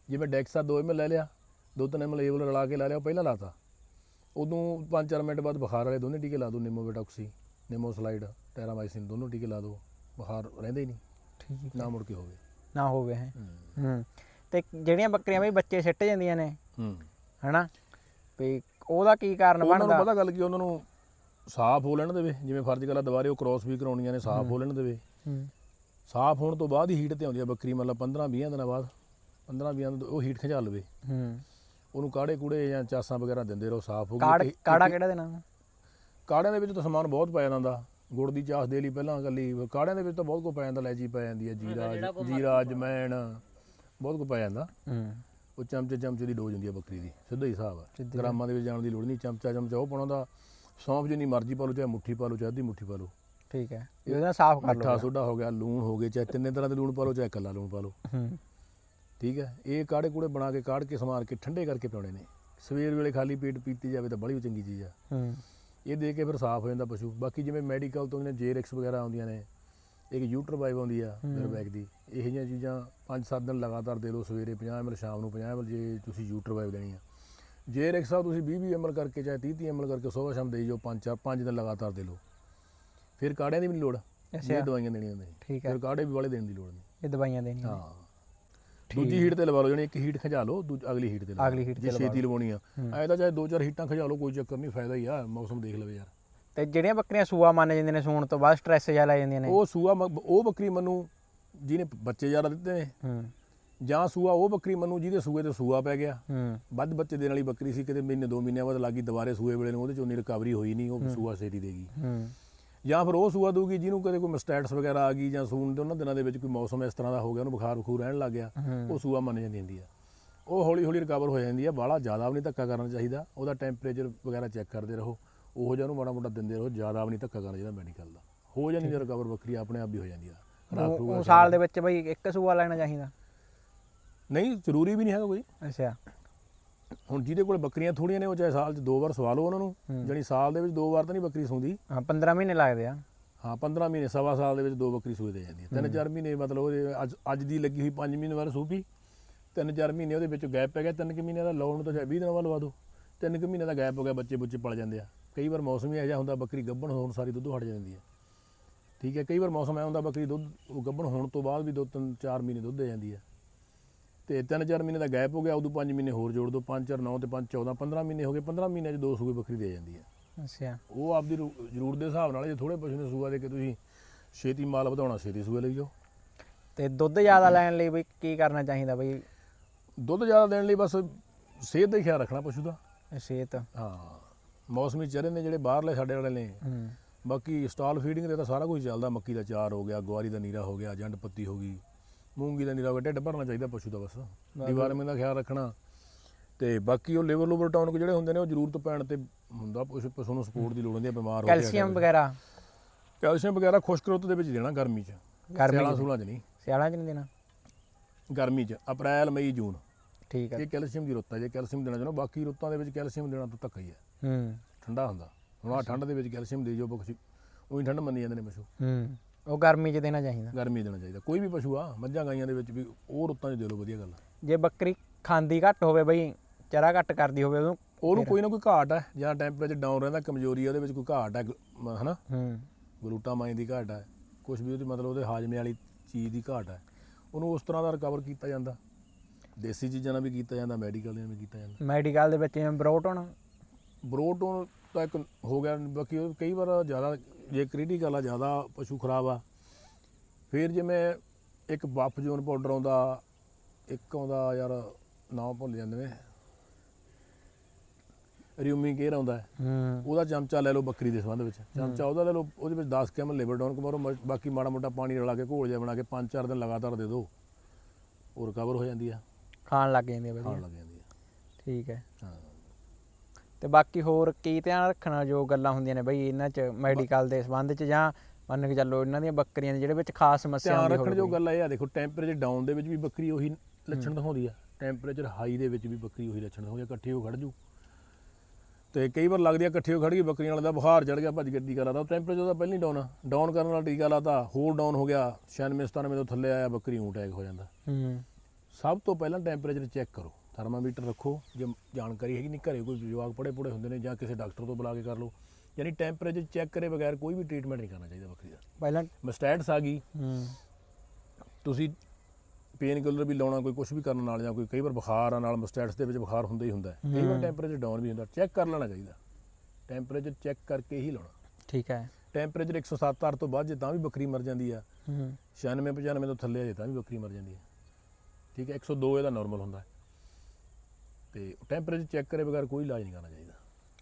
S1: ਜਿਵੇਂ ਡੈਕਸਾ 2 ml ਲੈ ਲਿਆ 2-3 ml ਏਵਲ ਰਲਾ ਕੇ ਲਾ ਲਿਆ ਉਹ ਪਹਿਲਾਂ ਲਾਤਾ। ਉਦੋਂ 5-4 ਮਿੰਟ ਬਾਅਦ ਬੁਖਾਰ ਵਾਲੇ ਦੋਨੇ ਟੀਕੇ ਲਾ ਦਿਓ ਨਿਮੋਵਿਟੌਕਸੀ ਨਿਮੋਸਲਾਈਡ ਟੈਰਾਮਾਈਸਿਨ ਦੋਨੋਂ ਟੀਕੇ ਲਾ ਦਿਓ ਬੁਖਾਰ ਰਹਿੰਦਾ ਹੀ ਨਹੀਂ।
S3: ਠੀਕ
S1: ਨਾ ਮੁੜ ਕੇ ਹੋਵੇ।
S3: ਨਾ ਹੋਵੇ ਹੈ।
S1: ਹੂੰ।
S3: ਹੂੰ। ਤੇ ਜਿਹੜੀਆਂ ਬੱਕਰੀਆਂ ਬਈ ਬੱਚੇ ਸਿੱਟ ਜਾਂਦੀਆਂ ਨੇ
S1: ਹੂੰ।
S3: ਹਨਾ? ਵੀ ਉਹਦਾ ਕੀ ਕਾਰਨ
S1: ਉਹਨਾਂ ਨੂੰ
S3: ਬਣਦਾ?
S1: ਪਤਾ ਗੱਲ ਕੀ ਉਹਨਾਂ ਨੂੰ ਸਾਫ਼ ਹੋ ਲੈਣ ਦੇਵੇ। ਜਿਵੇਂ ਫਰਜ਼ ਗੱਲਾਂ ਦੁਬਾਰੇ ਉਹ ਕ੍ਰੋਸ ਵੀ ਕਰਾਉਣੀਆਂ ਨੇ ਸਾਫ਼ ਹੋ ਲੈਣ ਦੇਵੇ।
S3: ਹੂੰ।
S1: ਸਾਫ਼ ਹੋਣ ਤੋਂ ਬਾਅਦ ਹੀ ਹੀਟ ਤੇ ਆਉਂਦੀ ਆ ਬੱਕਰੀ ਮਤਲਬ 15 20 ਦਿਨਾਂ ਬਾਅਦ। 15 20 ਦਿਨ ਉਹ ਹੀਟ ਖਿਚਾ ਲਵੇ।
S3: ਹੂੰ।
S1: ਉਹਨੂੰ ਕਾੜੇ ਕੂੜੇ ਜਾਂ ਚਾਸਾਂ ਵਗੈਰਾ ਦਿੰਦੇ ਰਹੋ ਸਾਫ਼ ਹੋ ਗਈ।
S3: ਕਾੜਾ ਕਿਹੜਾ ਦੇਣਾ
S1: ਕਾੜਿਆਂ ਦੇ ਵਿੱਚ ਤਾਂ ਸਮਾਨ ਬਹੁਤ ਪਾਇਆ ਜਾਂਦਾ। ਗੁੜ ਦੀ ਚਾਸ ਦੇ ਲਈ ਪਹਿਲਾਂ ਇਕੱਲੀ ਕਾੜਿਆਂ ਦੇ ਵਿੱਚ ਤਾਂ ਬਹੁਤ ਕੁਝ ਪਾਇਆ ਜਾਂਦਾ ਲੈਚੀ ਪੈ ਜਾਂਦੀ ਹੈ ਜੀਰਾ ਜੀਰਾ ਅਜਮੈਣ ਬਹੁਤ ਕੁਝ ਪਾਇਆ ਜਾਂਦਾ।
S3: ਹੂੰ।
S1: ਉਹ ਚਮਚੇ ਚਮਚੇ ਦੀ ਡੋਜ਼ ਹੁੰਦੀ ਹੈ ਬੱਕਰੀ ਦੀ ਸਿੱਧਾ ਹੀ ਹਿਸਾਬ ਹੈ। ਗ੍ਰਾਮਾਂ ਦੇ ਵਿੱਚ ਜਾਣ ਦੀ ਲੋੜ ਨਹੀਂ ਚਮਚਾ ਚਮਚਾ ਉਹ ਪਾਉਣਾ ਦਾ ਸੌਂਫ ਜਿੰਨੀ ਮਰਜ਼ੀ ਪਾ ਲਓ ਚਾਹੇ ਮੁੱਠੀ ਪਾ ਲਓ ਚਾਹੇ ਅੱਧੀ ਮੁੱਠੀ ਪਾ ਲਓ।
S3: ਠੀਕ ਹੈ ਵੀ ਉਹਦਾ ਸਾਫ਼ ਕਰ
S1: ਮਿੱਠਾ
S3: ਲਓ
S1: ਸੋਡਾ ਹੋ ਗਿਆ ਲੂਣ ਹੋ ਗਏ ਚਾਹੇ ਤਿੰਨੇ ਤਰ੍ਹਾਂ ਦੇ ਲੂਣ ਪਾ ਲਓ ਚਾਹੇ ਇਕੱਲਾ ਲੂਣ ਪਾ ਲਓ।
S3: ਹੂੰ।
S1: ਠੀਕ ਹੈ ਇਹ ਕਾੜੇ ਕੂੜੇ ਬਣਾ ਕੇ ਕਾੜ ਕੇ ਸਮਾਰ ਕੇ ਠੰਡੇ ਕਰਕੇ ਪਿਆਉਣੇ ਨੇ। ਸਵੇਰ ਵੇਲੇ ਖਾਲੀ ਪੇਟ ਪੀਤੀ ਜਾਵੇ ਤਾਂ ਬੜੀ ਚੰਗੀ ਚੀਜ਼ ਆ।
S3: ਹੂੰ।
S1: ਇਹ ਦੇ ਕੇ ਫਿਰ ਸਾਫ਼ ਹੋ ਜਾਂਦਾ ਪਸ਼ੂ। ਬਾਕੀ ਜਿਵੇਂ ਮੈਡੀਕਲ ਤੋਂ ਨੇ ਜੇਰੈਕਸ ਵਗੈਰਾ ਆਉਂਦੀਆਂ ਨੇ ਇੱਕ ਯੂਟਰ ਵਾਈਵ ਆਉਂਦੀ ਆ ਮੇਰੇ ਬੈਗ ਦੀ ਇਹੋ ਜਿਹੀਆਂ ਚੀਜ਼ਾਂ 5-7 ਦਿਨ ਲਗਾਤਾਰ ਦੇ ਲਓ ਸਵੇਰੇ 50 ml ਸ਼ਾਮ ਨੂੰ 50 ml ਜੇ ਤੁਸੀਂ ਯੂਟਰ ਵਾਈਵ ਦੇਣੀ ਆ। ਜੇਰੈਕਸ ਆ ਤੁਸੀਂ 20 20 ml ਕਰਕੇ ਚਾਹੇ 30 30 ml ਕਰਕੇ ਸਵੇਰ ਸ਼ਾਮ ਦੇਈ ਜਾਓ 5 4 5 ਦਿਨ ਲਗਾਤਾਰ ਦੇ ਲਓ। ਫਿਰ ਕਾੜਿਆਂ ਦੀ ਵੀ ਨਹੀਂ ਲੋੜ। ਇਹ ਦਵਾਈਆਂ ਦੇਣੀਆਂ ਨੇ।
S3: ਠੀਕ ਹੈ
S1: ਫਿਰ ਕਾੜੇ ਵੀ ਵਾਲੇ ਦੇਣ ਦੀ ਲੋੜ ਨਹੀਂ।
S3: ਇਹ ਦਵਾਈਆਂ ਦੇਣੀਆਂ
S1: ਹਾਂ। ਦੂਜੀ ਹੀਟ ਤੇ ਲਵਾ ਲਓ ਜਾਨੀ ਇੱਕ ਹੀਟ ਖਜਾ ਲਓ ਦੂਜੀ ਅਗਲੀ ਹੀਟ ਤੇ ਲਵਾ
S3: ਅਗਲੀ heat
S1: ਜੇ
S3: ਤੇ
S1: ਛੇਤੀ ਲਵਾਉਣੀ ਆ। ਐ ਤਾਂ ਚਾਹੇ ਦੋ ਚਾਰ ਹੀਟਾਂ ਖਜਾ ਲਓ ਕੋਈ ਚੱਕਰ ਨਹੀਂ ਫਾਇਦਾ ਹੀ ਆ ਮੌਸਮ ਦੇਖ ਲਵੇ ਯਾਰ।
S3: ਤੇ ਜਿਹੜੀਆਂ ਬੱਕਰੀਆਂ ਸੂਆ ਮੰਨ ਜਾਂਦੀਆਂ ਨੇ ਸੂਣ ਤੋਂ ਬਾਅਦ ਸਟ੍ਰੈਸ ਜਿਹਾ ਲੈ ਜਾਂਦੀਆਂ ਨੇ?
S1: ਉਹ ਸੂਆ ਮ- ਉਹ ਬੱਕਰੀ ਮੈਨੂੰ ਜਿਹਨੇ ਬੱਚੇ ਜ਼ਿਆਦਾ ਦਿੱਤੇ ਨੇ।
S3: ਹੂੰ।
S1: ਜਾਂ ਸੂਆ ਉਹ ਬੱਕਰੀ ਮੈਨੂੰ ਜਿਹਦੇ ਸੂਏ ਤੇ ਸੂਆ ਪੈ ਗਿਆ।
S3: ਹੂੰ।
S1: ਵੱਧ ਬੱਚੇ ਦੇਣ ਵਾਲੀ ਬੱਕਰੀ ਸੀ ਕਿਤੇ ਮਹੀਨੇ ਦੋ ਮਹੀਨਿਆਂ ਬਾਅਦ ਲੱਗੀ ਦੁਬਾਰੇ ਸੂਏ ਵੇਲੇ ਨੂੰ ਉਹਦੇ ਚੋਂ ਨਹੀਂ ਰਿਕਵਰੀ ਹੋਈ ਨਹੀਂ ਉਹ ਸੂਆ ਸੇਤੀ ਦੇਗੀ।
S3: ਹੂੰ।
S1: ਜਾਂ ਫਿਰ ਉਹ ਸੂਆ ਦੂਗੀ ਜਿਹਨੂੰ ਕਦੇ ਕੋਈ ਮਸਟੈਟਸ ਵਗੈਰਾ ਆ ਗਈ ਜਾਂ ਸੂਣ ਦੇ ਉਹਨਾਂ ਦਿਨਾਂ ਦੇ ਵਿੱਚ ਕੋਈ ਮੌਸਮ ਇਸ ਤਰ੍ਹਾਂ ਦਾ ਹੋ ਗਿਆ ਉਹਨੂੰ ਬੁਖਾਰ ਬਖੂਰ ਰਹਿਣ ਲੱਗ ਗਿਆ। ਉਹ ਸੂਆ ਮੰਨ ਜਾਂਦੀ ਹੁੰਦੀ ਆ। ਉਹ ਹੌਲੀ ਹੌਲੀ ਰਿਕਵਰ ਹੋ ਜਾਂਦੀ ਆ ਬਾਹਲਾ ਜ਼ਿਆਦਾ ਵੀ ਨਹੀਂ ਧੱਕਾ ਕਰਨਾ ਚਾਹੀਦਾ ਉਹਦਾ ਟੈਂਪਰੇਚਰ ਵਗੈਰਾ ਚੈੱਕ ਕਰਦੇ ਰਹੋ ਉਹੋ ਜਿਹਾ ਉਹਨੂੰ ਮਾੜਾ ਮੋਟਾ ਦਿੰਦੇ ਰਹੋ ਜ਼ਿਆਦਾ ਵੀ ਨਹੀਂ ਧੱਕਾ ਕਰਨਾ ਚਾਹੀਦਾ ਮੈਡੀਕਲ ਦਾ। ਹੋ ਜਾਂਦੀ ਹੈ ਰਿਕਵਰ ਬੱਕਰੀ ਆਪਣੇ ਆਪ ਵੀ ਹੋ ਜਾਂਦੀ ਆ। ਖਰਾਬ
S3: ਸਾਲ ਦੇ ਵਿੱਚ ਬਈ ਇੱਕ ਸੂਆ ਲੈਣਾ ਚਾਹੀਦਾ।
S1: ਨਹੀਂ ਜ਼ਰੂਰੀ ਵੀ ਨਹੀਂ ਹੈਗਾ ਕੋਈ।
S3: ਅੱਛਾ।
S1: ਹੁਣ ਜਿਹਦੇ ਕੋਲ ਬੱਕਰੀਆਂ ਥੋੜੀਆਂ ਨੇ ਉਹ ਚਾਹੇ ਸਾਲ 'ਚ ਦੋ ਵਾਰ ਸਵਾ ਲਓ ਉਹਨਾਂ ਨੂੰ ਜਾਣੀ ਸਾਲ ਦੇ ਵਿੱਚ ਦੋ ਵਾਰ ਤਾਂ ਨਹੀਂ ਬੱਕਰੀ ਸੂੰਦੀ।
S3: ਹਾਂ 15 ਮਹੀਨੇ ਲੱਗਦੇ ਆ।
S1: ਹਾਂ 15 ਮਹੀਨੇ ਸਵਾ ਸਾਲ ਦੇ ਵਿੱਚ ਦੋ ਬੱਕਰੀ ਸੂਏ ਦੇ ਜਾਂਦੀ ਹੈ ਤਿੰਨ ਚਾਰ ਮਹੀਨੇ ਮਤਲਬ ਉਹਦੇ ਅੱਜ ਅੱਜ ਦੀ ਲੱਗੀ ਹੋਈ 5 ਮਹੀਨੇ ਬਾਅਦ ਸੂਪੀ ਤਿੰਨ ਚਾਰ ਮਹੀਨੇ ਉਹਦੇ ਵਿੱਚ ਗੈਪ ਪੈ ਗਿਆ ਤਿੰਨ ਕਿ ਮਹੀਨੇ ਦਾ ਲਾਉਣ ਤਾਂ ਚਾਹੇ 20 ਦਿਨਾਂ ਬਾਅਦ ਲਵਾ ਦਿਓ ਤਿੰਨ ਕਿ ਮਹੀਨੇ ਦਾ ਗੈਪ ਹੋ ਗਿਆ ਬੱਚੇ ਬੁੱਚੇ ਪਲ ਜਾਂਦੇ ਆ। ਕਈ ਵਾਰ ਮੌਸਮ ਹੀ ਇਹੋ ਜਿਹਾ ਹੁੰਦਾ ਬੱਕਰੀ ਗੱਭਣ ਹੋਣ ਸਾਰੀ ਦੁੱਧ ਹਟ ਜਾਂਦੀ ਹੈ ਠੀਕ ਹੈ ਕਈ ਵਾਰ ਮੌਸਮ ਐ ਹੁੰਦਾ ਬੱਕਰੀ ਦੁੱਧ ਉਹ ਗੱਭਣ ਹੋਣ ਤੋਂ ਬਾਅਦ ਵੀ ਦੋ ਤਿੰਨ ਚਾਰ ਮਹੀਨੇ ਦੁੱਧ ਦੇ ਜਾਂਦੀ ਹੈ ਤੇ ਤਿੰਨ ਚਾਰ ਮਹੀਨੇ ਦਾ ਗੈਪ ਹੋ ਗਿਆ ਉਦੋਂ 5 ਮਹੀਨੇ ਹੋਰ ਜੋੜ ਦਿਓ 5 4 9 ਤੇ 5 14 15 ਮਹੀਨੇ ਹੋ ਗਏ 15 ਮਹੀਨਿਆਂ 'ਚ ਦੋ ਸੂਏ ਬੱਕਰੀ ਦੇ ਜਾਂਦੀ ਹੈ।
S3: ਅੱਛਾ।
S1: ਉਹ ਆਪਦੀ ਰੂ- ਜ਼ਰੂਰਤ ਦੇ ਹਿਸਾਬ ਨਾਲ ਜੇ ਥੋੜੇ ਪਸ਼ੂ ਨੇ ਸੂਆ ਦੇ ਕੇ ਤੁਸੀਂ ਛੇਤੀ ਮਾਲ ਵਧਾਉਣਾ ਛੇਤੀ ਸੂਏ ਲਈ ਜਾਓ।
S3: ਤੇ ਦੁੱਧ ਜ਼ਿਆਦਾ ਲੈਣ ਲਈ ਬਈ ਕੀ ਕਰਨਾ ਚਾਹੀਦਾ ਬਈ?
S1: ਦੁੱਧ ਜ਼ਿਆਦਾ ਦੇਣ ਲਈ ਬਸ ਸਿਹਤ ਦਾ ਖਿਆਲ ਰੱਖਣਾ ਪਸ਼ੂ ਦਾ।
S3: ਸਿਹਤ।
S1: ਹਾਂ ਮੌਸਮੀ ਚਰੇ ਨੇ ਜਿਹੜੇ ਬਾਹਰਲੇ ਸਾਡੇ ਵਾਲੇ ਨੇ ਬਾਕੀ ਸਟਾਲ ਫੀਡਿੰਗ ਦੇ ਤਾਂ ਸਾਰਾ ਕੁਝ ਚੱਲਦਾ ਮੱਕੀ ਦਾ ਚਾਰ ਹੋ ਗਿਆ ਗਵਾਰੀ ਦਾ ਨੀਰਾ ਹੋ ਗਿਆ ਜੰਡ ਪੱਤੀ ਹੋ ਗਈ। ਮੂੰਗੀ ਦਾ ਨੀਰਾ ਗਿਆ ਢਿੱਡ ਭਰਨਾ ਚਾਹੀਦਾ ਪਸ਼ੂ ਦਾ ਬਸ। ਦੀਵਾਰਮੈਂਟ ਦਾ ਖਿਆਲ ਰੱਖਣਾ। ਤੇ ਬਾਕੀ ਉਹ ਲਿਵਰ ਲੂਵਰ ਟਾਊਨਕ ਜਿਹੜੇ ਹੁੰਦੇ ਨੇ ਉਹ ਜ਼ਰੂਰਤ ਪੈਣ ਤੇ ਹੁੰਦਾ ਪਸ਼ੂ ਪਸ਼ੂ ਨੂੰ ਸਪੋਰਟ ਦੀ ਲੋੜ ਹੁੰਦੀ ਹੈ ਬਿਮਾਰ ਹੋ
S3: ਕੈਲਸ਼ੀਅਮ ਵਗੈਰਾ?
S1: ਕੈਲਸ਼ੀਅਮ ਵਗੈਰਾ ਖੁਸ਼ਕ ਰੁੱਤ ਦੇ ਵਿੱਚ ਦੇਣਾ ਗਰਮੀ 'ਚ।
S3: ਗਰਮੀ
S1: ਸੂਲਾਂ 'ਚ ਨਹੀਂ।
S3: ਸਿਆਲਾਂ ਚ ਨਹੀਂ ਦੇਣਾ?
S1: ਗਰਮੀ 'ਚ ਅਪ੍ਰੈਲ ਮਈ ਜੂਨ।
S3: ਠੀਕ ਹੈ
S1: ਇਹ ਕੈਲਸ਼ੀਅਮ ਦੀ ਰੁੱਤ ਹੈ ਜੇ ਕੈਲਸ਼ੀਅਮ ਦੇਣਾ ਚਾਹੋ ਬਾਕੀ ਰੁੱਤਾਂ ਦੇ ਵਿੱਚ ਕੈਲਸ਼ੀਅਮ ਦੇਣਾ ਤਾਂ ਧੱਕਾ ਹੀ ਹੈ
S3: ਹੂੰ।
S1: ਠੰਡਾ ਹੁੰਦਾ। ਹੁਣ ਆ ਠੰਡ ਦੇ ਵਿੱਚ ਕੈਲਸ਼ੀਅਮ ਦੇ ਜੋ ਪਸ਼ੂ ਉਹੀ ਠੰਡ ਮੰਨੀ ਜਾਂਦੇ ਨੇ ਪਸ਼ੂ।
S3: ਹੂੰ। ਉਹ ਗਰਮੀ ਚ ਦੇਣਾ ਚਾਹੀਦਾ।
S1: ਗਰਮੀ ਦੇਣਾ ਚਾਹੀਦਾ। ਕੋਈ ਵੀ ਪਸ਼ੂ ਆ ਮੱਝਾਂ ਗਾਈਆਂ ਦੇ ਵਿੱਚ ਵੀ ਉਹ ਰੁੱਤਾਂ 'ਚ ਦੇ ਲਓ ਵਧੀਆ ਗੱਲ ਆ।
S3: ਜੇ ਬੱਕਰੀ ਖਾਂਦੀ ਘੱਟ ਹੋਵੇ ਬਈ ਚਰਾ ਘੱਟ ਕਰਦੀ ਹੋਵੇ ਉਹਨੂੰ
S1: ਉਹਨੂੰ ਕੋਈ ਨਾ ਕੋਈ ਘਾਟ ਹੈ ਜਾਂ ਟੈਂਪਰੇਚਰ ਡਾਊਨ ਰਹਿੰਦਾ ਕਮਜ਼ੋਰੀ ਉਹਦੇ ਵਿੱਚ ਕੋਈ ਘਾਟ ਗ- ਮ- ਹਨਾ?
S3: ਹੂੰ।
S1: ਗਲੂਟਾਮਾਈਨ ਦੀ ਘਾਟ ਹੈ ਕੁਝ ਵੀ ਉਹਦੀ ਮਤਲਬ ਉਹਦੇ ਹਾਜ਼ਮੇ ਵਾਲੀ ਚੀਜ਼ ਦੀ ਘਾਟ ਹੈ ਉਹਨੂੰ ਉਸ ਤਰ੍ਹਾਂ ਦਾ ਰਿਕਵਰ ਕੀਤਾ ਜਾਂਦਾ। ਦੇਸੀ ਚੀਜ਼ਾਂ ਨਾਲ ਵੀ ਕੀਤਾ ਜਾਂਦਾ ਮੈਡੀਕਲ ਨਾਲ ਵੀ ਕੀਤਾ ਜਾਂਦਾ।
S3: ਮੈਡੀਕਲ ਦੇ ਵਿੱਚ ਜਿਵੇਂ ਬਰੋਟਨ
S1: ਬਰੋਟੋਨ ਤਾਂ ਇੱਕ ਹੋ ਗਿਆ ਬਾਕੀ ਉਹ ਕਈ ਵਾਰ ਜ਼ਿਆਦਾ ਜੇ ਕ੍ਰਿਟੀਕਲ ਆ ਜ਼ਿਆਦਾ ਪਸ਼ੂ ਖਰਾਬ ਆ। ਫਿਰ ਜਿਵੇਂ ਇੱਕ ਬੱਫ ਜੋਨ ਪਾਊਡਰ ਆਉਂਦਾ ਇੱਕ ਆਉਂਦਾ ਯਾਰ ਨਾਮ ਭੁੱਲ ਜਾਂਦੇ ਨੇ ਰਿਊਮੀ ਕੇਅਰ ਆਉਂਦਾ ਉਹਦਾ ਚਮਚਾ ਲੈ ਲਓ ਬੱਕਰੀ ਦੇ ਸੰਬੰਧ ਵਿੱਚ। ਚਮਚਾ ਉਹਦਾ ਲੈ ਲਓ ਉਹਦੇ ਵਿੱਚ 10 ਕੈਮਲ ਲਿਵਰ ਡਾਊਨ ਕਮਾਰੋ ਬਾਕੀ ਮਾੜਾ ਮੋਟਾ ਪਾਣੀ ਰਲਾ ਕੇ ਘੋਲ ਜਿਹਾ ਬਣਾ ਕੇ 5-4 ਦਿਨ ਲਗਾਤਾਰ ਦੇ ਦਿਓ। ਉਹ ਰਿਕਵਰ ਹੋ ਜਾਂਦੀ ਆ।
S3: ਖਾਣ ਲੱਗ ਜਾਂਦੀ ਆ
S1: ਖਾਣ
S3: ਵਧੀਆ
S1: ਲੱਗ ਜਾਂਦੀ ਆ।
S3: ਠੀਕ ਹੈ।
S1: ਹਾਂ।
S3: ਤੇ ਬਾਕੀ ਹੋਰ ਕੀ ਧਿਆਨ ਰੱਖਣਾ ਜੋ ਗੱਲਾਂ ਹੁੰਦੀਆਂ ਨੇ ਬਈ ਇਹਨਾਂ ਚ ਮੈਡੀਕਲ ਦੇ ਸੰਬੰਧ ਚ ਜਾਂ ਮੰਨ ਕੇ ਚੱਲੋ ਇਹਨਾਂ ਦੀਆਂ ਬੱਕਰੀਆਂ ਦੇ ਜਿਹੜੇ ਵਿੱਚ ਖਾਸ ਸਮੱਸਿਆ
S1: ਧਿਆਨ
S3: ਆਉਂਦੀ
S1: ਰੱਖਣ
S3: ਹੋਵੇ
S1: ਜੋ ਗੱਲ ਇਹ ਆ ਦੇਖੋ ਟੈਂਪਰੇਚਰ ਡਾਊਨ ਦੇ ਵਿੱਚ ਵੀ ਬੱਕਰੀ ਉਹੀ ਲੱਛਣ ਦਿਖਾਉਂਦੀ ਆ। ਟੈਂਪਰੇਚਰ ਹਾਈ ਦੇ ਵਿੱਚ ਵੀ ਬੱਕਰੀ ਉਹੀ ਲੱਛਣ ਦਿਖਾਉਂਦੀ ਆ ਇਕੱਠੀ ਹੋ ਖੜ ਜੂ। ਤੇ ਕਈ ਵਾਰ ਲੱਗਦੀ ਆ ਇਕੱਠੀ ਹੋ ਖੜ ਗਈ ਬੱਕਰੀਆਂ ਵਾਲਾ ਦਾ ਬੁਖਾਰ ਚੜ ਗਿਆ ਭੱਜ ਗੱਡੀ ਕਰਾਦਾ ਟੈਂਪਰੇਚਰ ਉਹਦਾ ਪਹਿਲਾਂ ਹੀ ਡਾਊਨ ਆ। ਡਾਊਨ ਕਰਨ ਵਾਲਾ ਟੀਕਾ ਲਾਤਾ ਹੋਰ ਡਾਊਨ ਹੋ ਗਿਆ 96 97 ਤੋਂ ਥੱਲੇ ਆਇਆ ਬੱਕਰੀ ਨੂੰ ਅਟੈਕ ਹੋ ਜਾਂਦਾ।
S3: ਹੂੰ।
S1: ਸਭ ਤੋਂ ਪਹਿਲਾਂ ਟੈਂਪਰੇਚਰ ਚੈੱਕ ਕਰੋ। ਥਰਮਾਮੀਟਰ ਰੱਖੋ ਜੇ ਜਾਣਕਾਰੀ ਹੈਗੀ ਨਹੀਂ ਘਰੇ ਕੋਈ ਜਵਾਕ ਪੜੇ ਪੜੇ ਹੁੰਦੇ ਨੇ ਜਾਂ ਕਿਸੇ ਡਾਕਟਰ ਤੋਂ ਬੁਲਾ ਕੇ ਕਰ ਲਓ। ਯਾਨੀ ਟੈਂਪਰੇਚਰ ਚੈੱਕ ਕਰੇ ਬਗੈਰ ਕੋਈ ਵੀ ਟ੍ਰੀਟਮੈਂਟ ਨਹੀਂ ਕਰਨਾ ਚਾਹੀਦਾ ਬੱਕਰੀ ਦਾ।
S3: ਪਹਿਲਾਂ
S1: ਮਸਟੈਟਸ ਆ ਗਈ। ਤੁਸੀਂ ਪੇਨ ਕਿਲਰ ਵੀ ਲਾਉਣਾ ਕੋਈ ਕੁਝ ਵੀ ਕਰਨ ਨਾਲ ਜਾਂ ਕੋਈ ਕਈ ਵਾਰ ਬੁਖਾਰ ਆ ਨਾਲ ਮਸਟੈਟਸ ਦੇ ਵਿੱਚ ਬੁਖਾਰ ਹੁੰਦਾ ਹੀ ਹੁੰਦਾ ਹੈ। ਕਈ ਵਾਰ ਟੈਂਪਰੇਚਰ ਡਾਊਨ ਵੀ ਹੁੰਦਾ ਚੈੱਕ ਕਰ ਲੈਣਾ ਚਾਹੀਦਾ। ਟੈਂਪਰੇਚਰ ਚੈੱਕ ਕਰਕੇ ਹੀ ਲਾਉਣਾ।
S3: ਠੀਕ ਹੈ।
S1: ਟੈਂਪਰੇਚਰ 107 ਅੱਠ ਤੋਂ ਬਾਅਦ ਜੇ ਤਾਂ ਵੀ ਬੱਕਰੀ ਮਰ ਜਾਂਦੀ ਆ।
S3: ਹੂੰ।
S1: 96 95 ਤੋਂ ਥੱਲੇ ਆ ਜੇ ਤਾਂ ਵੀ ਬੱਕਰੀ ਮਰ ਜਾਂਦੀ ਹੈ ਠੀਕ ਹੈ 102 ਇਹਦਾ ਨਾਰਮਲ ਹੁੰਦਾ ਹੈ। ਤੇ ਟੈਂਪਰੇਚਰ ਚੈੱਕ ਕਰੇ ਬਗੈਰ ਕੋਈ ਇਲਾਜ ਨਹੀਂ ਕਰਨਾ ਚਾਹੀਦਾ।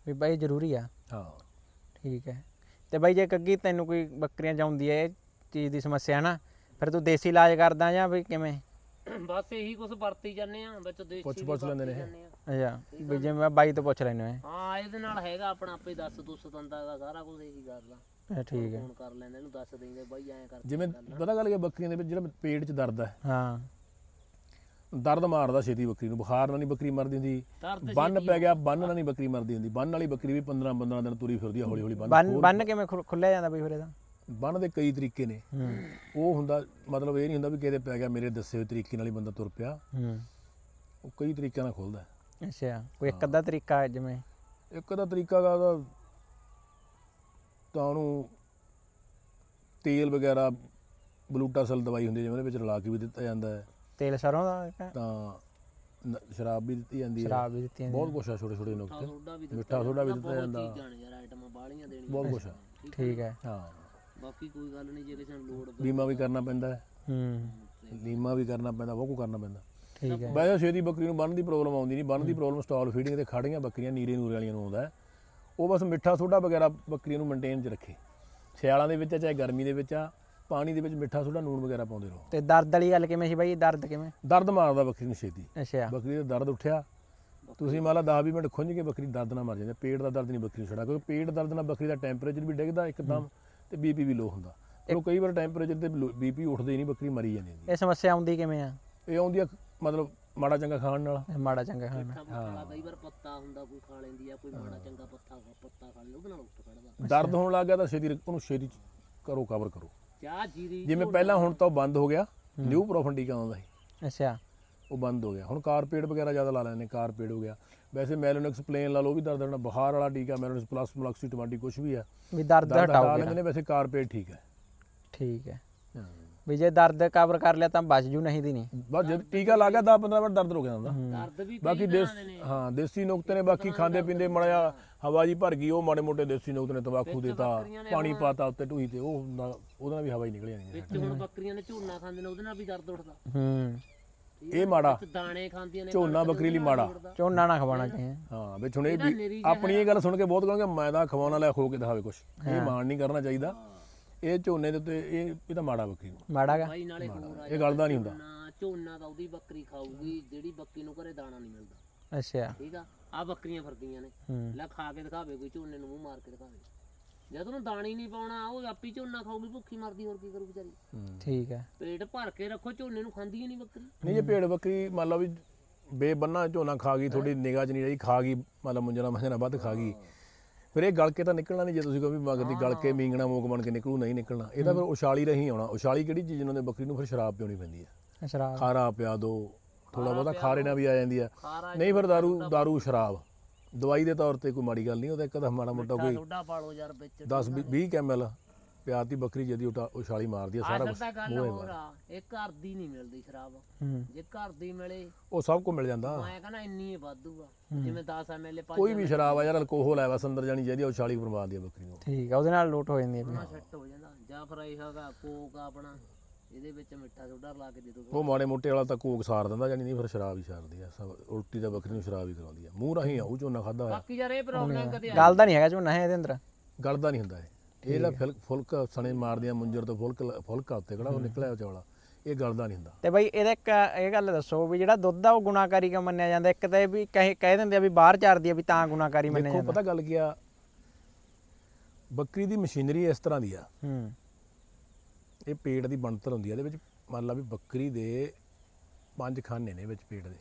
S3: ਵੀ ਬਾਈ ਜ਼ਰੂਰੀ ਆ।
S1: ਹਾਂ।
S3: ਠੀਕ ਹੈ। ਤੇ ਬਾਈ ਜੇ ਕੱਗੀ ਤੈਨੂੰ ਕੋਈ ਬੱਕਰੀਆਂ ਚਾਉਂਦੀ ਹੈ ਇਹ ਚੀਜ਼ ਦੀ ਸਮੱਸਿਆ ਨਾ ਫਿਰ ਤੂੰ ਦੇਸੀ ਇਲਾਜ ਕਰਦਾ ਜਾਂ ਵੀ ਕਿਵੇਂ?
S2: ਬਸ ਇਹੀ ਕੁਝ ਵਰਤੀ ਜਾਂਦੇ ਆ ਵਿੱਚ ਦੇਸੀ
S1: ਪੁੱਛ ਪੁੱਛ ਲੈਂਦੇ ਨੇ ਇਹ।
S3: ਅੱਛਾ ਵੀ ਜਿਵੇਂ ਮੈਂ ਬਾਈ ਤੋਂ ਪੁੱਛ ਲੈਣਾ ਹੈ।
S2: ਹਾਂ ਇਹਦੇ ਨਾਲ ਹੈਗਾ ਆਪਣਾ ਆਪੇ ਦੱਸ ਦੁੱਸ ਦੰਦਾ ਦਾ ਸਾਰਾ ਕੁਝ ਇਹੀ ਕਰਦਾ।
S3: ਠੀਕ ਹੈ।
S2: ਫੋਨ ਕਰ ਲੈਂਦੇ ਇਹਨੂੰ ਦੱਸ ਦਿੰਦੇ ਬਾਈ ਐਂ ਕਰਕੇ
S1: ਜਿਵੇਂ ਪਤਾ ਗੱਲ ਕੀ ਬੱਕਰੀਆਂ ਦੇ ਵਿੱਚ ਜਿਹੜਾ ਪੇਟ 'ਚ ਦਰਦ ਹੈ
S3: ਹਾਂ।
S1: ਦਰਦ ਮਾਰਦਾ ਛੇਤੀ ਬੱਕਰੀ ਨੂੰ ਬੁਖਾਰ ਨਾਲ ਨਹੀਂ ਬੱਕਰੀ ਮਰਦੀ ਹੁੰਦੀ ਬੰਨ ਪੈ ਗਿਆ ਬੰਨ ਨਾਲ ਨਹੀਂ ਬੱਕਰੀ ਮਰਦੀ ਹੁੰਦੀ ਬੰਨ ਵਾਲੀ ਬੱਕਰੀ ਵੀ 15 15 ਦਿਨ ਤੁਰੀ ਫਿਰਦੀ ਆ ਹੌਲੀ ਹੌਲੀ ਬੰਨ
S3: ਬੰਨ ਕਿਵੇਂ ਖੁੱਲਿਆ ਜਾਂਦਾ ਬਈ ਫਿਰ ਇਹਦਾ?
S1: ਬੰਨ ਦੇ ਕਈ ਤਰੀਕੇ ਨੇ। ਉਹ ਹੁੰਦਾ ਮਤਲਬ ਇਹ ਨਹੀਂ ਹੁੰਦਾ ਵੀ ਕਿਤੇ ਪੈ ਗਿਆ ਮੇਰੇ ਦੱਸੇ ਹੋਏ ਤਰੀਕੇ ਨਾਲ ਹੀ ਬੰਦਾ ਤੁਰ ਪਿਆ।
S3: ਹੂੰ।
S1: ਉਹ ਕਈ ਤਰੀਕਿਆਂ ਨਾਲ ਖੁੱਲਦਾ। ਹੈ।
S3: ਅੱਛਾ ਕੋਈ ਇੱਕ ਅੱਧਾ ਤਰੀਕਾ ਹੈ ਜਿਵੇਂ?
S1: ਇੱਕ ਦਾ ਤਰੀਕਾ ਉਹਦਾ ਤਾਂ ਉਹਨੂੰ ਤੇਲ ਵਗੈਰਾ ਬਲੂਟਾਸਲ ਦਵਾਈ ਹੁੰਦੀ ਹੈ ਜਿਵੇਂ ਉਹਦੇ ਵਿੱਚ ਰਲਾ ਕੇ ਵੀ ਦਿੱਤਾ ਜਾਂਦਾ ਹੈ।
S3: ਤੇਲ ਸਰੋਂ ਦਾ
S1: ਤਾਂ ਨ- ਸ਼ਰਾਬ ਵੀ ਦਿੱਤੀ ਜਾਂਦੀ ਹੈ।
S3: ਸ਼ਰਾਬ ਵੀ ਦਿੱਤੀ ਜਾਂਦੀ
S1: ਬਹੁਤ ਕੁਛ ਆ ਛੋਟੇ ਛੋਟੇ ਨੁਕਤੇ।
S2: ਸੋਡਾ ਵੀ
S1: ਮਿੱਠਾ ਸੋਡਾ ਵੀ ਦਿੱਤਾ
S2: ਬਹੁਤ
S1: ਜਾਂਦਾ।
S2: ਚੀਜ਼ਾਂ ਨੇ ਯਾਰ ਆਈਟਮਾਂ ਬਾਹਲੀਆਂ ਦੇਣੀਆਂ।
S1: ਬਹੁਤ ਕੁਛ ਆ।
S3: ਠੀਕ ਹੈ।
S1: ਹਾਂ।
S2: ਬਾਕੀ ਕੋਈ ਗੱਲ ਨਹੀਂ ਜੇ ਕਿਸੇ ਨੂੰ ਲੋੜ ਪਵੇ
S1: ਬੀਮਾ ਵੀ ਕਰਨਾ ਪੈਂਦਾ ਹੈ।
S3: ਹੂੰ।
S1: ਬੀਮਾ ਵੀ ਕਰਨਾ ਪੈਂਦਾ ਬਹੁਤ ਕੁ ਕਰਨਾ ਪੈਂਦਾ।
S3: ਠੀਕ ਹੈ।
S1: ਵੈਸੇ ਛੇਤੀ ਬੱਕਰੀ ਨੂੰ ਬੰਨ ਦੀ ਪ੍ਰੋਬਲਮ ਆਉਂਦੀ ਨਹੀਂ। ਬੰਨ ਦੀ ਪ੍ਰੋਬਲਮ ਸਟਾਲ ਫੀਡਿੰਗ ਤੇ ਖੜੀਆਂ ਬੱਕਰੀਆਂ ਨੀਰੇ ਨੂਰੇ ਵਾਲੀਆਂ ਨੂੰ ਆਉਂਦਾ ਹੈ। ਉਹ ਬਸ ਮਿੱਠਾ ਸੋਡਾ ਵਗੈਰਾ ਬੱਕਰੀਆਂ ਨੂੰ ਮੇਨਟੇਨ 'ਚ ਰੱਖੇ। ਸਿਆਲਾਂ ਦੇ ਵਿੱਚ ਆ ਚਾਹੇ ਗਰਮੀ ਦੇ ਵਿੱਚ ਆ ਪਾਣੀ ਦੇ ਵਿੱਚ ਮਿੱਠਾ ਸੋਡਾ ਨੂਣ ਵਗੈਰਾ ਪਾਉਂਦੇ ਰਹੋ।
S3: ਤੇ ਦਰਦ ਵਾਲੀ ਗੱਲ ਕਿਵੇਂ ਸੀ ਬਾਈ? ਦਰਦ ਕਿਵੇਂ?
S1: ਦਰਦ ਮਾਰਦਾ ਬੱਕਰੀ ਨੂੰ ਛੇਤੀ।
S3: ਅੱਛਾ।
S1: ਬੱਕਰੀ ਦਾ ਦਰਦ ਉੱਠਿਆ। ਤੁਸੀਂ ਮੰਨ ਲਾ 10 ਮਿੰਟ ਖੁੰਝ ਕੇ ਬੱਕਰੀ ਦਰਦ ਨਾਲ ਮਰ ਜਾਂਦੀ ਹੈ। ਪੇਟ ਦਾ ਦਰਦ ਨਹੀਂ ਬੱਕਰੀ ਨੂੰ ਛੜਾ ਕਿਉਂਕਿ ਪੇਟ ਦਰਦ ਨਾਲ ਬੱਕਰੀ ਦਾ ਟੈਂਪਰੇਚਰ ਵੀ ਡਿੱਗਦਾ ਇੱਕਦਮ ਤੇ ਬੀਪੀ ਵੀ ਲੋ ਹੁੰਦਾ। ਉਹ ਕਈ ਵਾਰ ਟੈਂਪਰੇਚਰ ਤੇ ਬੀਪੀ ਉੱਠਦੇ ਹੀ ਨਹੀਂ ਬੱਕਰੀ ਮਰੀ ਜਾਂਦੀ
S3: ਇਹ ਸਮੱਸਿਆ ਆਉਂਦੀ ਕਿਵੇਂ ਆ?
S1: ਇਹ ਆਉਂਦੀ ਆ ਮਤਲਬ ਮਾੜਾ ਚੰਗਾ ਖਾਣ ਨਾਲ।
S3: ਮਾੜਾ ਚੰਗਾ ਖਾਣਾ
S2: ਮਿੱਠਾ ਮੁੱਠਾ ਕਈ ਵਾਰ ਪੱਤਾ ਹੁੰਦਾ ਕੋਈ ਖਾ ਲੈਂਦੀ ਆ ਕੋਈ ਮਾੜਾ ਚੰਗਾ ਪੱਤਾ ਪੱਤਾ ਖਾ ਲੈ ਉਹਦੇ ਨਾਲ ਉੱਠ ਖੜਦਾ।
S1: ਦਰਦ ਹੋਣ ਲੱਗ ਗਿਆ ਤਾਂ ਛੇਤੀ ਉਹਨੂੰ ਛੇਤੀ ਕਰੋ ਕਵਰ ਕਰੋ।
S2: ਜੀਰੀ
S1: ਜਿਵੇਂ ਪਹਿਲਾਂ ਹੁਣ ਤਾਂ ਉਹ ਬੰਦ ਹੋ ਗਿਆ ਨਿਊ ਪ੍ਰੋਫਨ ਟੀਕਾ ਆਉਂਦਾ ਸੀ।
S3: ਅੱਛਾ।
S1: ਉਹ ਬੰਦ ਹੋ ਗਿਆ। ਹੁਣ ਕਾਰਪੇਟ ਵਗੈਰਾ ਜ਼ਿਆਦਾ ਲਾ ਲੈਂਦੇ ਕਾਰਪੇਟ ਹੋ ਗਿਆ। ਵੈਸੇ ਮੈਲੋਨਿਕਸ ਪਲੇਨ ਲਾ ਲਓ ਉਹ ਵੀ ਦਰਦ ਨਾਲ ਬੁਖਾਰ ਵਾਲਾ ਟੀਕਾ ਮੈਲੋਨਿਕਸ ਪਲੱਸ ਮਲਕਸੀ 20 ਕੁਝ ਵੀ ਆ।
S3: ਵੀ ਦਰਦ
S1: ਦਰਦ ਹਟਾ
S3: ਹਟਾਓਗੇ
S1: ਲੈਂਦੇ ਨੇ ਵੈਸੇ ਕਾਰਪੇਟ ਠੀਕ ਹੈ
S3: ਠੀਕ ਹੈ। ਵੀ ਜੇ ਦਰਦ ਕਵਰ ਕਰ ਲਿਆ ਤਾਂ ਬਚ ਜੂ ਨਹੀਂ ਦੀ ਨਹੀਂ।
S1: ਬਸ ਜਦ ਟੀਕਾ ਲੱਗ ਗਿਆ 10 15 ਮਿੰਟ ਦਰਦ ਰੁਕ ਜਾਂਦਾ।
S2: ਦਰਦ ਵੀ
S1: ਬਾਕੀ ਦੇਸ ਹਾਂ ਦੇਸੀ ਨੁਕਤੇ ਨੇ ਬਾਕੀ ਖਾਂਦੇ ਪੀਂਦੇ ਮੜਿਆ ਹਵਾ ਜੀ ਭਰ ਗਈ ਉਹ ਮਾੜੇ ਮੋਟੇ ਦੇਸੀ ਨੁਕਤੇ ਨੇ ਤੰਬਾਕੂ ਦੇਤਾ ਪਾਣੀ ਪਾਤਾ ਉੱਤੇ ਢੂਈ ਤੇ ਉਹ ਹੁੰਦਾ- ਉਹਦੇ ਨਾਲ ਵੀ ਹਵਾ ਹੀ ਨਿਕਲ ਜਾਂਦੀ ਹੈ।
S2: ਵਿੱਚ ਹੁਣ ਬੱਕਰੀਆਂ ਨੇ ਝੂਨਾ ਖਾਂਦੇ ਨੇ ਉਹਦੇ ਨਾਲ ਵੀ ਦਰਦ ਉੱਠਦਾ।
S3: ਹੂੰ।
S1: ਇਹ ਮਾੜਾ।
S2: ਵਿੱਚ ਦਾਣੇ ਖਾਂਦੀਆਂ ਨੇ
S1: ਝੋਨਾ ਬੱਕਰੀ ਲਈ ਮਾੜਾ।
S3: ਝੋਨਾ ਨਾ ਖਵਾਉਣਾ ਚਾਹੀਦਾ।
S1: ਹਾਂ ਵਿੱਚ ਹੁਣ ਇਹ
S2: ਇਹਦਾ
S1: ਵੀ
S2: ਨਿਰੀ
S1: ਆਪਣੀ ਇਹ ਗੱਲ ਸੁਣ ਕੇ ਬਹੁਤ ਕਹਾਂਗੇ ਮੈਂ ਤਾਂ ਖਵਾਉਣ ਵਾਲਾ ਖੋ ਕੇ ਦਿਖਾਵੇ ਕੁਛ। ਇਹ ਮਾਣ ਨਹੀਂ ਕਰਨਾ ਚਾਹੀਦਾ। ਇਹ ਝੋਨੇ ਦੇ ਉੱਤੇ ਇਹ ਇਹ ਤਾਂ ਮਾੜਾ ਬੱਕਰੀ ਨੂੰ
S3: ਮਾੜਾ ਗਾ।
S2: ਬਾਈ ਨਾਲੇ ਹੋਰ ਆ
S1: ਇਹ ਗੱਲ ਦਾ ਨਹੀਂ ਹੁੰਦਾ।
S2: ਝੋਨਾ ਝੋਨਾ ਤਾਂ ਉਹਦੀ ਬੱਕਰੀ ਖਾਊਗੀ ਜਿਹੜੀ ਬੱਕਰੀ ਨੂੰ ਘਰੇ ਦਾਣਾ ਨਹੀਂ ਮਿਲਦਾ।
S3: ਅੱਛਾ।
S2: ਠੀਕ ਆ? ਆ ਬੱਕਰੀਆਂ ਫਿਰਦੀਆਂ ਨੇ।
S3: ਹੂੰ।
S2: ਲੈ ਖਾ ਕੇ ਦਿਖਾਵੇ ਕੋਈ ਝੋਨੇ ਨੂੰ ਮੂੰਹ ਮਾਰ ਕੇ ਦਿਖਾਵੇ। ਜਦ ਉਹਨੂੰ ਦਾਣਾ ਹੀ ਨਹੀਂ ਪਾਉਣਾ ਉਹ ਆਪੀ ਝੋਨਾ ਖਾਊਗੀ ਭੁੱਖੀ ਮਰਦੀ ਹੋਰ ਕੀ ਕਰੂ ਵਿਚਾਰੀ।
S3: ਠੀਕ ਹੈ।
S2: ਪੇਟ ਭਰ ਕੇ ਰੱਖੋ ਝੋਨੇ ਨੂੰ ਖਾਂਦੀ ਹੀ ਨਹੀਂ ਬੱਕਰੀ।
S1: ਨਹੀਂ ਜੇ ਭੇਡ ਬੱਕਰੀ ਮੰਨ ਲਓ ਵੀ ਬੇਬੰਨਾ ਝੋਨਾ ਖਾ ਗਈ ਥੋੜੀ ਨਿਗਾਹ 'ਚ ਨਹੀਂ ਰਹੀ ਖਾ ਗਈ ਮੰਨ ਲਓ ਮੁੰਜਣਾ ਮੰਜਣਾ ਵੱਧ ਖਾ ਗਈ ਫਿਰ ਇਹ ਗਲ ਕੇ ਤਾਂ ਨਿਕਲਣਾ ਨਹੀਂ ਜੇ ਤੁਸੀਂ ਕਹੋ ਵੀ ਮਗਦੀ ਗਲ ਕੇ ਮੀਂਗਣਾ ਮੋਕ ਬਣ ਕੇ ਨਿਕਲੂ ਨਹੀਂ ਨਿਕਲਣਾ। ਇਹ ਤਾਂ ਫਿਰ ਉਛਾਲੀ ਰਹੀ ਆਉਣਾ। ਉਛਾਲੀ ਕਿਹੜੀ ਚੀਜ਼ ਉਹਨਾਂ ਦੇ ਬੱਕਰੀ ਨੂੰ ਫਿਰ ਸ਼ਰਾਬ ਪਿਉਣੀ ਪੈਂਦੀ ਆ
S3: ਸ਼ਰਾਬ।
S1: ਖਾਰਾ ਪਿਆ ਦੋ ਥੋੜਾ ਬਹੁਤਾ ਖਾਰੇ ਨਾਲ ਵੀ ਆ ਜਾਂਦੀ ਆ। ਨਹੀਂ ਫਿਰ ਦਾਰੂ ਦਾਰੂ ਸ਼ਰਾਬ। ਦਵਾਈ ਦੇ ਤੌਰ ਤੇ ਕੋਈ ਮਾੜੀ ਗੱਲ ਨਹੀਂ ਉਹਦਾ ਇੱਕ ਤਾਂ ਮਾੜਾ ਮੋਟਾ ਕੋਈ
S2: ਸੋਡਾ ਪਾਲੋ ਯਾਰ ਵਿੱਚ
S1: 10 20 ਕੈਮਲ ਪਿਆਤੀ ਬੱਕਰੀ ਜਦੀ ਉਟਾ- ਉਛਾਲੀ ਮਾਰਦੀ ਆ ਸਾਰਾ
S2: ਅਸਲ
S1: ਕੁਝ
S2: ਤਾਂ ਗੱਲ ਹੋਰ ਆ ਇਹ ਘਰ ਦੀ ਨਹੀਂ ਮਿਲਦੀ ਸ਼ਰਾਬ। ਜੇ ਘਰ ਦੀ ਮਿਲੇ
S1: ਉਹ ਸਭ ਕੁ ਮਿਲ ਜਾਂਦਾ।
S2: ਮੈਂ ਕਹਿੰਦਾ ਇੰਨੀ ਹੀ ਵਾਧੂ ਆ। ਜਿਵੇਂ 10 ਐਮਐਲ 5
S1: ਕੋਈ ਵੀ ਸ਼ਰਾਬ ਆ ਯਾਰ ਅਲਕੋਹਲ ਹੈ ਬਸ ਅੰਦਰ ਜਾਣੀ ਚਾਹੀਦੀ ਆ ਉਛਾਲੀ ਬਰਬਾਦ ਦੀ ਆ ਬੱਕਰੀ ਨੂੰ।
S3: ਠੀਕ ਹੈ ਉਹਦੇ ਨਾਲ ਲੋਟ ਹੋ ਜਾਂਦੀ ਹੈ
S2: ਨਾ ਸੈੱਟ ਹੋ ਜਾਂਦਾ। ਜਾਂ ਫਿਰ ਇਹ ਹੈਗਾ ਕੋਕ ਆਪਣਾ। ਇਹਦੇ ਵਿੱਚ ਮਿੱਠਾ ਸੋਡਾ ਲਾ ਕੇ ਦੇ ਦੋ
S1: ਉਹ ਮਾੜੇ ਮੋਟੇ ਵਾਲਾ ਤਾਂ ਕੋਕ ਸਾਰ ਦਿੰਦਾ ਜਾਨੀ ਨਹੀਂ ਫਿਰ ਸ਼ਰਾਬ ਹੀ ਸਾਰਦੀ ਆ ਸਭ ਉਲਟੀ ਦਾ ਬੱਕਰੀ ਨੂੰ ਸ਼ਰਾਬ ਹੀ ਕਰਾਉਂਦੀ ਆ। ਮੂੰਹ ਰਾਹੀਂ ਆਉ ਝੋਨਾ ਖਾਦਾ ਹੋਇਆ।
S2: ਬਾਕੀ ਯਾਰ ਇਹ ਪ੍ਰੋਬਲਮ ਕਦੇ ਆ
S3: ਗੱਲ ਦਾ ਨਹੀਂ ਹੈਗਾ ਝੋਨਾ ਹੈ ਇਹਦੇ ਅੰਦਰ?
S1: ਗਲਦਾ ਨਹੀਂ ਹੁੰਦਾ ਇਹ। ਇਹ ਜਿਹੜਾ ਫਿਲ- ਫੁਲਕ ਸਣੇ ਮਾਰਦੀਆਂ ਮੁੰਜਰ ਤੋਂ ਫੁਲਕ ਲ- ਫੁਲਕਾ ਉੱਤੇ ਕਿਹੜਾ ਉਹ ਨਿਕਲਿਆ ਚੌਲਾ। ਇਹ ਗਲਦਾ ਨਹੀਂ ਹੁੰਦਾ।
S3: ਤੇ ਬਈ ਇਹਦੇ ਇੱਕ ਇਹ ਗੱਲ ਦੱਸੋ ਵੀ ਜਿਹੜਾ ਦੁੱਧ ਆ ਉਹ ਗੁਨਾਕਾਰੀ ਕਿਉਂ ਮੰਨਿਆ ਜਾਂਦਾ? ਇੱਕ ਤਾਂ ਇਹ ਵੀ ਕਹੇ ਕਹਿ ਦਿੰਦੇ ਆ ਵੀ ਬਾਹਰ ਚਰਦੀ ਆ ਵੀ ਤਾਂ ਗੁਨਾਕਾਰੀ ਮੰਨਿਆ
S1: ਦੇਖੋ
S3: ਜਾਂਦਾ।
S1: ਪਤਾ ਗੱਲ ਕੀ ਆ? ਬੱਕਰੀ ਦੀ ਮਸ਼ੀਨਰੀ ਇਸ ਤਰ੍ਹਾਂ ਦੀ ਆ।
S3: ਹੂੰ।
S1: ਇਹ ਪੇਟ ਦੀ ਬਣਤਰ ਹੁੰਦੀ ਆ ਇਹਦੇ ਵਿੱਚ ਮੰਨ ਲਾ ਵੀ ਬੱਕਰੀ ਦੇ ਪੰਜ ਖਾਨੇ ਨੇ ਵਿੱਚ ਪੇਟ ਦੇ।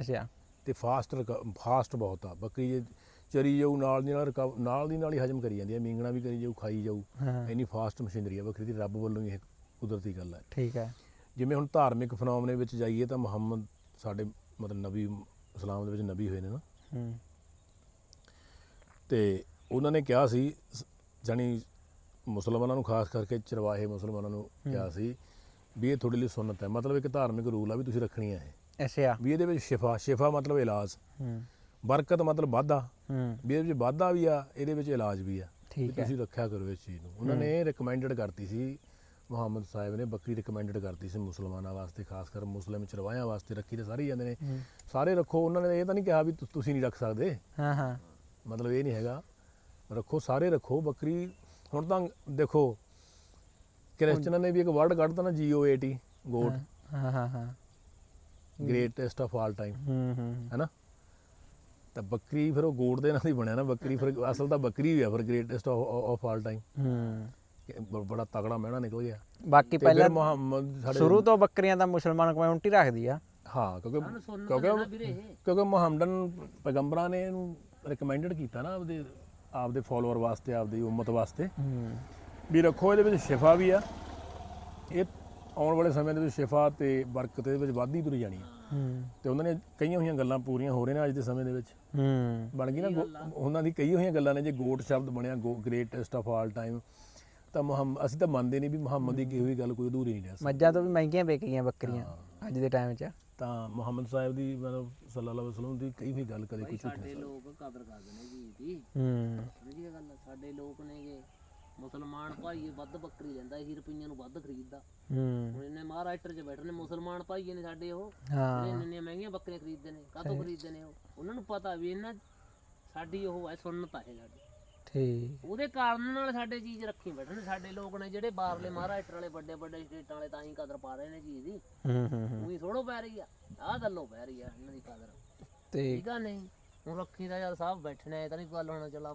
S3: ਅੱਛਾ।
S1: ਤੇ ਫਾਸਟ ਫਾਸਟ ਬਹੁਤ ਆ। ਬੱਕਰੀ ਜੇ ਚਰੀ ਜਾਊ ਨਾਲ ਦੀ ਨਾਲ ਨਾਲ ਦੀ ਨਾਲ ਹੀ ਹਜਮ ਕਰੀ ਜਾਂਦੀ ਆ ਮੀਂਗਣਾ ਵੀ ਕਰੀ ਜਾਊ ਖਾਈ ਜਾਊ।
S3: ਹਾਂ।
S1: ਇੰਨੀ ਫਾਸਟ ਮਸ਼ੀਨਰੀ ਆ ਬੱਕਰੀ ਦੀ ਰੱਬ ਵੱਲੋਂ ਹੀ ਇਹ ਕੁਦਰਤੀ ਗੱਲ ਹੈ
S3: ਠੀਕ ਹੈ
S1: ਜਿਵੇਂ ਹੁਣ ਧਾਰਮਿਕ ਫਨੋਮਨੇ ਵਿੱਚ ਜਾਈਏ ਤਾਂ ਮੁਹੰਮਦ ਸਾਡੇ ਮਤਲਬ ਨਬੀ ਇਸਲਾਮ ਦੇ ਵਿੱਚ ਨਬੀ ਹੋਏ ਨੇ ਨਾ।
S3: ਹੂੰ।
S1: ਤੇ ਉਹਨਾਂ ਨੇ ਕਿਹਾ ਸੀ ਜਾਣੀ ਮੁਸਲਮਾਨਾਂ ਨੂੰ ਖਾਸ ਕਰਕੇ ਚਰਵਾਹੇ ਮੁਸਲਮਾਨਾਂ ਨੂੰ ਕਿਹਾ ਸੀ ਵੀ ਇਹ ਤੁਹਾਡੇ ਲਈ ਸੁਨਨਤ ਹੈ। ਮਤਲਬ ਇੱਕ ਧਾਰਮਿਕ ਰੂਲ ਆ ਵੀ ਤੁਸੀਂ ਰੱਖਣੀ ਹੈ ਐਸੇ
S3: ਆ
S1: ਵੀ ਇਹਦੇ ਵਿੱਚ ਸ਼ਿਫਾ ਸ਼ਿਫਾ ਮਤਲਬ ਇਲਾਜ।
S3: ਹੂੰ।
S1: ਬਰਕਤ ਮਤਲਬ ਵਾਧਾ।
S3: ਹੂੰ।
S1: ਵੀ ਇਹਦੇ ਵਿੱਚ ਵਾਧਾ ਵੀ ਆ ਇਹਦੇ ਵਿੱਚ ਇਲਾਜ ਵੀ ਆ।
S3: ਠੀਕ ਹੈ।
S1: ਤੁਸੀਂ ਰੱਖਿਆ ਕਰੋ ਇਸ ਚੀਜ਼ ਨੂੰ। ਉਹਨਾਂ ਨੇ ਰეკਮੈਂਡਡ ਕਰਤੀ ਸੀ ਮੁਹੰਮਦ ਸਾਹਿਬ ਨੇ ਬੱਕਰੀ ਰეკਮੈਂਡਡ ਕਰਤੀ ਸੀ ਮੁਸਲਮਾਨਾਂ ਵਾਸਤੇ ਖਾਸ ਕਰ ਮੁਸਲਿਮ ਚਰਵਾਹਿਆਂ ਵਾਸਤੇ ਰੱਖੀ ਤੇ ਸਾਰੇ ਜਾਂਦੇ ਨੇ। ਸਾਰੇ ਰੱਖੋ। ਉਹਨਾਂ ਨੇ ਇਹ ਤਾਂ ਨਹੀਂ ਕਿਹਾ ਵੀ ਤੁਸੀਂ ਨਹੀਂ ਰੱਖ ਸਕਦੇ।
S3: ਹਾਂ ਹਾਂ।
S1: ਮਤਲਬ ਇਹ ਨਹੀਂ ਹੈਗਾ। ਰੱਖੋ ਸਾਰੇ ਰੱਖੋ। ਬੱਕਰੀ ਹੁਣ ਤਾਂ ਦੇਖੋ ਕ੍ਰਿਸਚਨਾਂ ਨੇ ਵੀ ਇੱਕ ਵਰਡ ਕੱਢਤਾ ਨਾ GOAT. ਗੋਟ
S3: ਹਾਂ ਹਾਂ ਹਾਂ।
S1: ਗ੍ਰੇਟੈਸਟ ਆਫ ਆਲ ਟਾਈਮ
S3: ਹੂੰ ਹੂੰ
S1: ਹੈਨਾ? ਤਾਂ ਬੱਕਰੀ ਫਿਰ ਉਹ ਗੋਟ ਦੇ ਨਾਲ ਹੀ ਬਣਿਆ ਨਾ ਬੱਕਰੀ ਫਿਰ ਅਸਲ ਤਾਂ ਬੱਕਰੀ ਹੀ ਆ ਫਿਰ ਗ੍ਰੇਟੈਸਟ ਆਫ ਆਲ ਟਾਈਮ
S3: ਹੂੰ।
S1: ਬੜਾ ਤਗੜਾ ਮਹਿਣਾ ਨਿਕਲ ਗਿਆ।
S3: ਬਾਕੀ ਪਹਿਲਾਂ
S1: ਫਿਰ ਮੁਹੰਮਦ ਸਾਡੇ
S3: ਸ਼ੁਰੂ ਤੋਂ ਬੱਕਰੀਆਂ ਤਾਂ ਮੁਸਲਮਾਨ ਕਮਿਊਨਿਟੀ ਰੱਖਦੀ ਆ।
S1: ਹਾਂ ਕਿਉਂਕਿ ਕਿਉਂਕਿ ਕਿਉਂਕਿ ਮੁਹੰਮਦਨ ਪੈਗੰਬਰਾਂ ਨੇ ਇਹਨੂੰ ਰეკਮੈਂਡਡ ਕੀਤਾ ਨਾ ਆਪਦੇ ਆਪਦੇ ਫਾਲੋਅਰ ਵਾਸਤੇ ਆਪਦੀ ਉਮਤ ਵਾਸਤੇ।
S3: ਹੂੰ।
S1: ਵੀ ਰੱਖੋ ਇਹਦੇ ਵਿੱਚ ਸ਼ਿਫਾ ਵੀ ਆ। ਇਹ ਆਉਣ ਵਾਲੇ ਸਮੇਂ ਦੇ ਵਿੱਚ ਸ਼ਿਫਾ ਤੇ ਬਰਕਤ ਇਹਦੇ ਵਿੱਚ ਵੱਧਦੀ ਤੁਰ ਜਾਣੀ
S3: ਹੂੰ।
S1: ਤੇ ਉਹਨਾਂ ਨੇ ਕਈਆਂ ਹੋਈਆਂ ਗੱਲਾਂ ਪੂਰੀਆਂ ਹੋ ਰਹੀਆਂ ਅੱਜ ਦੇ ਸਮੇਂ ਦੇ ਵਿੱਚ। ਬਣ ਗਈ ਨਾ ਉਹਨਾਂ ਦੀ ਕਈ ਹੋਈਆਂ ਗੱਲਾਂ ਨੇ ਜੇ ਗੋਟ ਸ਼ਬਦ ਬਣਿਆ ਗ੍ਰੇਟੈਸਟ ਆਫ ਆਲ ਟਾਈਮ ਤਾਂ ਮੁਹੰਮਦ ਅਸੀਂ ਤਾਂ ਮੰਨਦੇ ਨਹੀਂ ਵੀ ਮੁਹੰਮਦ ਦੀ ਕਹੀ ਹੋਈ ਗੱਲ ਕੋਈ ਅਧੂਰੀ ਨਹੀਂ ਰਹਿ ਸਕਦੀ।
S3: ਮੱਝਾਂ ਤੋਂ ਵੀ ਮਹਿੰਗੀਆਂ ਵਿਕ ਗਈਆਂ ਬੱਕਰੀਆਂ ਅੱਜ ਦੇ ਟਾਈਮ 'ਚ।
S1: ਤਾਂ ਮੁਹੰਮਦ ਸਾਹਿਬ ਦੀ ਮਤਲਬ ਸੱਲੱਲਾਹੁ ਅਲੈਹਿ ਵਸੱਲਮ ਦੀ ਕਈ ਹੋਈ ਗੱਲ ਕਦੇ ਕੋਈ ਝੂਠ ਨਹੀਂ
S2: ਸਾਡੇ ਲੋਕ ਕਦਰ ਕਰਦੇ ਨੇ ਜੀ ਦੀ।
S3: ਹੂੰ।
S2: ਸਮਝੀ ਇਹ ਗੱਲ ਸਾਡੇ ਲੋਕ ਨੇਗੇ। ਮੁਸਲਮਾਨ ਭਾਈ ਵੱਧ ਬੱਕਰੀ ਲੈਂਦਾ ਇਹੀ ਰੁਪਈਆਂ ਨੂੰ ਵੱਧ ਖਰੀਦਦਾ।
S3: ਹੂੰ।
S2: ਹੁਣ ਇਹਨੇ ਮਹਾਰਾਸ਼ਟਰ 'ਚ ਬੈਠੇ ਨੇ ਮੁਸਲਮਾਨ ਭਾਈ ਨੇ ਸਾਡੇ ਉਹ।
S3: ਹਾਂ।
S2: ਜਿਹੜੇ ਇੰਨੀਆਂ ਇੰਨੀਆਂ ਮਹਿੰਗੀਆਂ ਬੱਕਰੀਆਂ ਖਰੀਦਦੇ ਨੇ ਕਾਹਤੋਂ ਖਰੀਦਦੇ ਨੇ ਉਹ? ਉਹਨਾਂ ਨੂੰ ਪਤਾ ਵੀ ਇਹਨਾਂ ਸਾਡੀ ਉਹ ਹੈ ਸੁਨਨਤ ਹੈ ਸਾਡੀ।
S3: ਠੀਕ।
S2: ਉਹਦੇ ਕਾਰਨ ਨਾਲ ਸਾਡੇ ਚੀਜ਼ ਰੱਖੀ ਬੈਠੇ ਨੇ। ਸਾਡੇ ਲੋਕ ਨੇ ਜਿਹੜੇ ਬਾਹਰਲੇ ਮਹਾਰਾਸ਼ਟਰ ਵਾਲੇ ਵੱਡੇ ਵੱਡੇ ਸਟੇਟਾਂ ਵਾਲੇ ਤਾਂ ਹੀ ਕਦਰ ਪਾ ਰਹੇ ਨੇ ਚੀਜ਼ ਦੀ।
S3: ਹੂੰ ਹੂੰ ਹੂੰ।
S2: ਉਹੀ ਥੋੜੋ ਪੈ ਰਹੀ ਆ। ਆਹ ਗੱਲੋਂ ਪੈ ਰਹੀ ਆ ਇਹਨਾਂ ਦੀ ਕਦਰ।
S3: ਤੇ
S2: ਠੀਕ ਆ ਨਹੀਂ? ਹੁਣ ਰੱਖੀ ਦਾ ਯਾਰ ਸਾਹਿਬ ਬੈਠਣੇ ਤਾਂ ਨਹੀਂ ਗੱਲ ਹੋਣਾ ਚਲਾ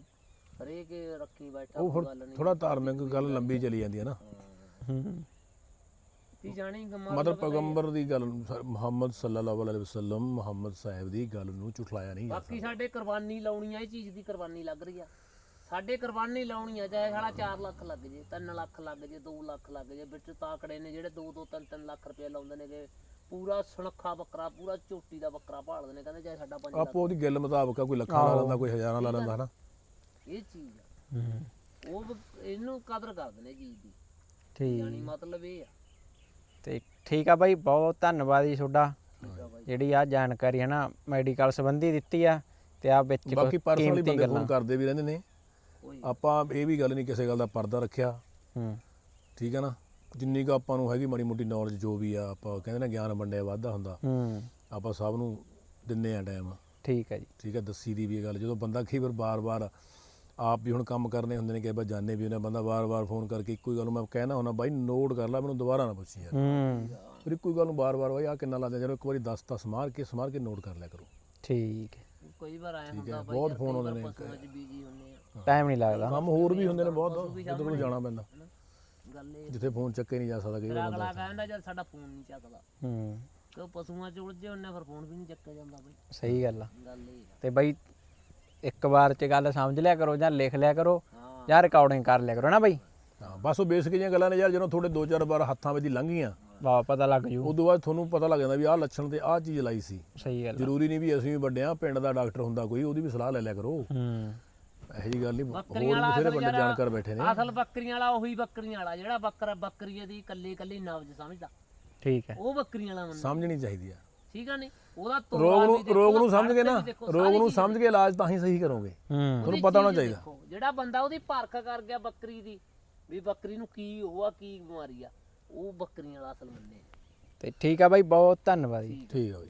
S2: ਹਰੇਕ ਰੱਖੀ ਬੈਠਾ
S1: ਉਹ
S2: ਕੋਈ ਗੱਲ ਨਹੀਂ।
S1: ਥੋੜਾ ਧਾਰਮਿਕ ਗੱਲ ਲੰਬੀ ਚਲੀ ਜਾਂਦੀ ਹੈ ਨਾ।
S3: ਹੂੰ।
S2: ਕੀ ਜਾਣੀ ਕਿ
S1: ਮਤਲਬ ਪੈਗੰਬਰ ਦੀ ਗੱਲ ਨੂੰ ਮੁਹੰਮਦ ਸੱਲੱਲਾਹੁ ਅਲੈਹਿ ਵਸੱਲਮ ਮੁਹੰਮਦ ਸਾਹਿਬ ਦੀ ਗੱਲ ਨੂੰ ਝੁਠਲਾਇਆ ਨਹੀਂ ਜਾ
S2: ਬਾਕੀ ਸਾਡੇ ਕੁਰਬਾਨੀ ਲਾਉਣੀ ਆ ਇਹ ਚੀਜ਼ ਦੀ ਕੁਰਬਾਨੀ ਲੱਗ ਰਹੀ ਆ। ਸਾਡੇ ਕੁਰਬਾਨੀ ਲਾਉਣੀ ਆ ਚਾਹੇ ਸਾਲਾ 4 ਲੱਖ ਲੱਗ ਜੇ 3 ਲੱਖ ਲੱਗ ਜੇ 2 ਲੱਖ ਲੱਗ ਜੇ ਵਿੱਚ ਤਾਕੜੇ ਨੇ ਜਿਹੜੇ 2 2 3 3 ਲੱਖ ਰੁਪਏ ਲਾਉਂਦੇ ਨੇਗੇ ਪੂਰਾ ਸੁਨੱਖਾ ਬੱਕਰਾ ਪੂਰਾ ਝੋਟੀ ਦਾ ਬੱਕਰਾ ਭਾਲਦੇ ਨੇ ਕਹਿੰਦੇ ਚਾਹੇ ਸਾਡਾ 5 ਲੱਖ
S1: ਆਪੋ ਉਹਦੀ ਗੱਲ ਮੁਤਾਬਕ ਆ, ਕੋਈ ਲੱਖਾਂ ਲਾ ਲੈਂਦਾ ਕੋਈ ਹਜ਼ਾਰਾਂ ਲਾ ਲੈਂਦਾ ਹਨਾ?
S2: ਇਹ ਚੀਜ਼ ਆ।
S3: ਹੂੰ।
S2: ਉਹ ਇਹਨੂੰ ਕਦਰ ਕਰਦੇ ਨੇ ਚੀਜ਼ ਦੀ।
S3: ਠੀਕ।
S2: ਯਾਨੀ ਮਤਲਬ ਇਹ ਆ।
S3: ਤੇ ਠੀਕ ਆ ਬਾਈ ਬਹੁਤ ਧੰਨਵਾਦ ਜੀ ਤੁਹਾਡਾ। ਜਿਹੜੀ ਆ ਜਾਣਕਾਰੀ ਹੈ ਨਾ ਮੈਡੀਕਲ ਸੰਬੰਧੀ ਦਿੱਤੀ ਆ ਤੇ ਆ ਵਿੱਚ
S1: ਬਾਕੀ ਪਰਸਨਲੀ
S3: ਕੀਮਤੀ
S1: ਬੰਦੇ ਫੋਨ ਕਰਦੇ ਵੀ ਰਹਿੰਦੇ ਨੇ। ਆਪਾਂ ਇਹ ਵੀ ਗੱਲ ਨਹੀਂ ਕਿਸੇ ਗੱਲ ਦਾ ਪਰਦਾ ਰੱਖਿਆ।
S3: ਹੂੰ।
S1: ਠੀਕ ਹੈ ਨਾ? ਜਿੰਨੀ ਕੁ ਆਪਾਂ ਨੂੰ ਹੈਗੀ ਮਾੜੀ ਮੋਟੀ ਨੌਲੇਜ ਜੋ ਵੀ ਆ ਆਪਾਂ ਕਹਿੰਦੇ ਨਾ ਗਿਆਨ ਵੰਡਿਆ ਵਾਧਾ ਹੁੰਦਾ।
S3: ਹੂੰ।
S1: ਆਪਾਂ ਸਭ ਨੂੰ ਦਿੰਨੇ ਆ ਟਾਈਮ
S3: ਠੀਕ ਹੈ ਜੀ।
S1: ਠੀਕ ਹੈ? ਦੱਸੀ ਦੀ ਵੀ ਇਹ ਗੱਲ। ਜਦੋਂ ਬੰਦਾ ਕਈ ਵਾਰ ਬਾਰ-ਬਾਰ ਆਪ ਵੀ ਹੁਣ ਕੰਮ ਕਰਨੇ ਹੁੰਦੇ ਨੇ ਕਈ ਵਾਰ ਜਾਣੇ ਵੀ ਹੁੰਦੇ ਬੰਦਾ ਬਾਰ-ਬਾਰ ਫੋਨ ਕਰਕੇ ਇੱਕੋ ਹੀ ਗੱਲ ਨੂੰ ਮੈਂ ਕਹਿਣਾ ਹੁੰਦਾ ਬਾਈ ਨੋਟ ਕਰ ਲੈ ਮੈਨੂੰ ਦੁਬਾਰਾ ਨਾ ਪੁੱਛੀ ਯਾਰ।
S3: ਹੂੰ।
S1: ਫਿਰ ਇੱਕੋ ਹੀ ਗੱਲ ਨੂੰ ਬਾਰ-ਬਾਰ ਬਾਈ ਆ ਕਿੰਨਾ ਲਾਉਂਦੇ ਜਦੋਂ ਇੱਕ ਵਾਰੀ 10 10 ਮਾਰ ਕੇ ਸਮਾਰ ਕੇ ਨੋਟ ਕਰ ਲਿਆ ਕਰੋ।
S3: ਠੀਕ ਹੈ।
S2: ਕਈ ਵਾਰ ਆਇਆ ਹੁੰਦਾ ਬਾਈ
S1: ਬਹੁਤ ਫੋਨ ਆਉਂਦੇ ਨੇ।
S2: ਬੀਜੀ ਹੁੰਦੇ ਆ।
S3: ਟਾਈਮ ਨਹੀਂ ਲੱਗਦਾ।
S1: ਕੰਮ ਹੋਰ ਵੀ ਹੁੰਦੇ ਨੇ ਬਹੁਤ ਇੱਧਰ ਨੂੰ ਜਾਣਾ ਪੈਂਦਾ।
S2: ਹਨਾ ਗੱਲ ਇਹ
S1: ਜਿੱਥੇ ਫੋਨ ਚੱਕੇ ਨਹੀਂ ਜਾ ਸਕਦਾ ਕਈ ਵਾਰ
S2: ਅਗਲਾ ਕਹਿੰਦਾ ਜਦ ਸਾਡਾ ਫੋਨ ਨਹੀਂ ਚੱਕਦਾ।
S3: ਹੂੰ।
S2: ਕਿਉਂ ਪਸ਼ੂਆਂ 'ਚ ਉਲਝੇ ਹੁੰਨੇ ਫਿਰ ਫੋਨ ਵੀ ਨਹੀਂ ਚੱਕਿਆ ਜਾਂਦਾ ਬਈ।
S3: ਸਹੀ ਗੱਲ ਆ।
S2: ਗੱਲ ਇਹ ਆ।
S3: ਤੇ ਬਈ ਇੱਕ ਵਾਰ ਚ ਗੱਲ ਸਮਝ ਲਿਆ ਕਰੋ ਜਾਂ ਲਿਖ ਲਿਆ ਕਰੋ
S2: ਹਾਂ।
S3: ਜਾਂ ਰਿਕਾਰਡਿੰਗ ਕਰ ਲਿਆ ਕਰੋ ਨਾ ਬਈ?
S1: ਹਾਂ ਬਸ ਉਹ ਬੇਸਿਕ ਜਿਹੀਆਂ ਗੱਲਾਂ ਨੇ ਯਾਰ ਜਦੋਂ ਤੁਹਾਡੇ ਦੋ ਚਾਰ ਵਾਰ ਹੱਥਾਂ ਵਿੱਚ ਦੀ ਲੰਘ ਗਈਆਂ
S3: ਵਾਹ ਪਤਾ ਲੱਗ ਜੂ।
S1: ਉਦੋਂ ਬਾਅਦ ਤੁਹਾਨੂੰ ਪਤਾ ਲੱਗ ਜਾਂਦਾ ਵੀ ਆਹ ਲੱਛਣ ਤੇ ਆਹ ਚੀਜ਼ ਲਾਈ ਸੀ।
S3: ਸਹੀ ਗੱਲ ਆ।
S1: ਜ਼ਰੂਰੀ ਨਹੀਂ ਵੀ ਅਸੀਂ ਵੀ ਵੱਡੇ ਆ ਪਿੰਡ ਦਾ ਡਾਕਟਰ ਹੁੰਦਾ ਕੋਈ ਉਹਦੀ ਵੀ ਸਲਾਹ ਲੈ ਲਿਆ ਕਰੋ।
S3: ਹੂੰ।
S1: ਇਹੋ ਜੀ ਗੱਲ ਨਹੀਂ ਹੋਰ
S2: ਬੱਕਰੀਆਂ ਵਾਲਾ
S1: ਬਥੇਰੇ
S2: ਅਸਲ
S1: ਵੱਡੇ
S2: ਯਾਰ-
S1: ਜਾਣਕਾਰ ਬੈਠੇ ਨੇ।
S2: ਅਸਲ ਬੱਕਰੀਆਂ ਵਾਲਾ ਉਹੀ ਬੱਕਰੀਆਂ ਵਾਲਾ ਜਿਹੜਾ ਬੱਕਰਾ ਬੱਕਰੀ ਦੀ ਕੱਲੀ ਕੱਲੀ ਨਬਜ ਸਮਝਦਾ।
S3: ਠੀਕ ਹੈ।
S2: ਉਹ ਬੱਕਰੀਆਂ ਵਾਲਾ ਮੰਨ
S1: ਸਮਝਣੀ ਚਾਹੀਦੀ ਆ।
S2: ਠੀਕ ਆ ਨਹੀਂ ਉਹਦਾ ਤੋਰਾ
S1: ਰੋਗ
S2: ਵੀ
S1: ਨੂੰ
S2: ਦੇਖੋ,
S1: ਰੋਗ ਨੂੰ ਸਮਝ ਕੇ ਨਾ
S2: ਵੀ ਦੇਖੋ,
S1: ਰੋਗ
S2: ਸਾਰੀ
S1: ਨੂੰ ਸਮਝ ਕੇ ਇਲਾਜ ਤਾਂ ਹੀ ਸਹੀ ਕਰੋਗੇ।
S3: ਹੂੰ।
S2: ਉਹਦੀ
S1: ਪਤਾ ਹੋਣਾ
S2: ਚੀਜ਼
S1: ਚਾਹੀਦਾ।
S2: ਦੇਖੋ, ਜਿਹੜਾ ਬੰਦਾ ਉਹਦੀ ਪਰਖ ਕਰ ਗਿਆ ਬੱਕਰੀ ਦੀ ਵੀ ਬੱਕਰੀ ਨੂੰ ਕੀ ਉਹ ਆ ਕੀ ਬਿਮਾਰੀ ਆ ਉਹ ਬੱਕਰੀਆਂ ਵਾਲਾ ਅਸਲ ਮੰਨੇ
S3: ਤੇ ਠੀਕ ਆ ਬਾਈ ਬਹੁਤ ਧੰਨਵਾਦ ਜੀ।
S1: ਠੀਕ ਆ ਬਈ।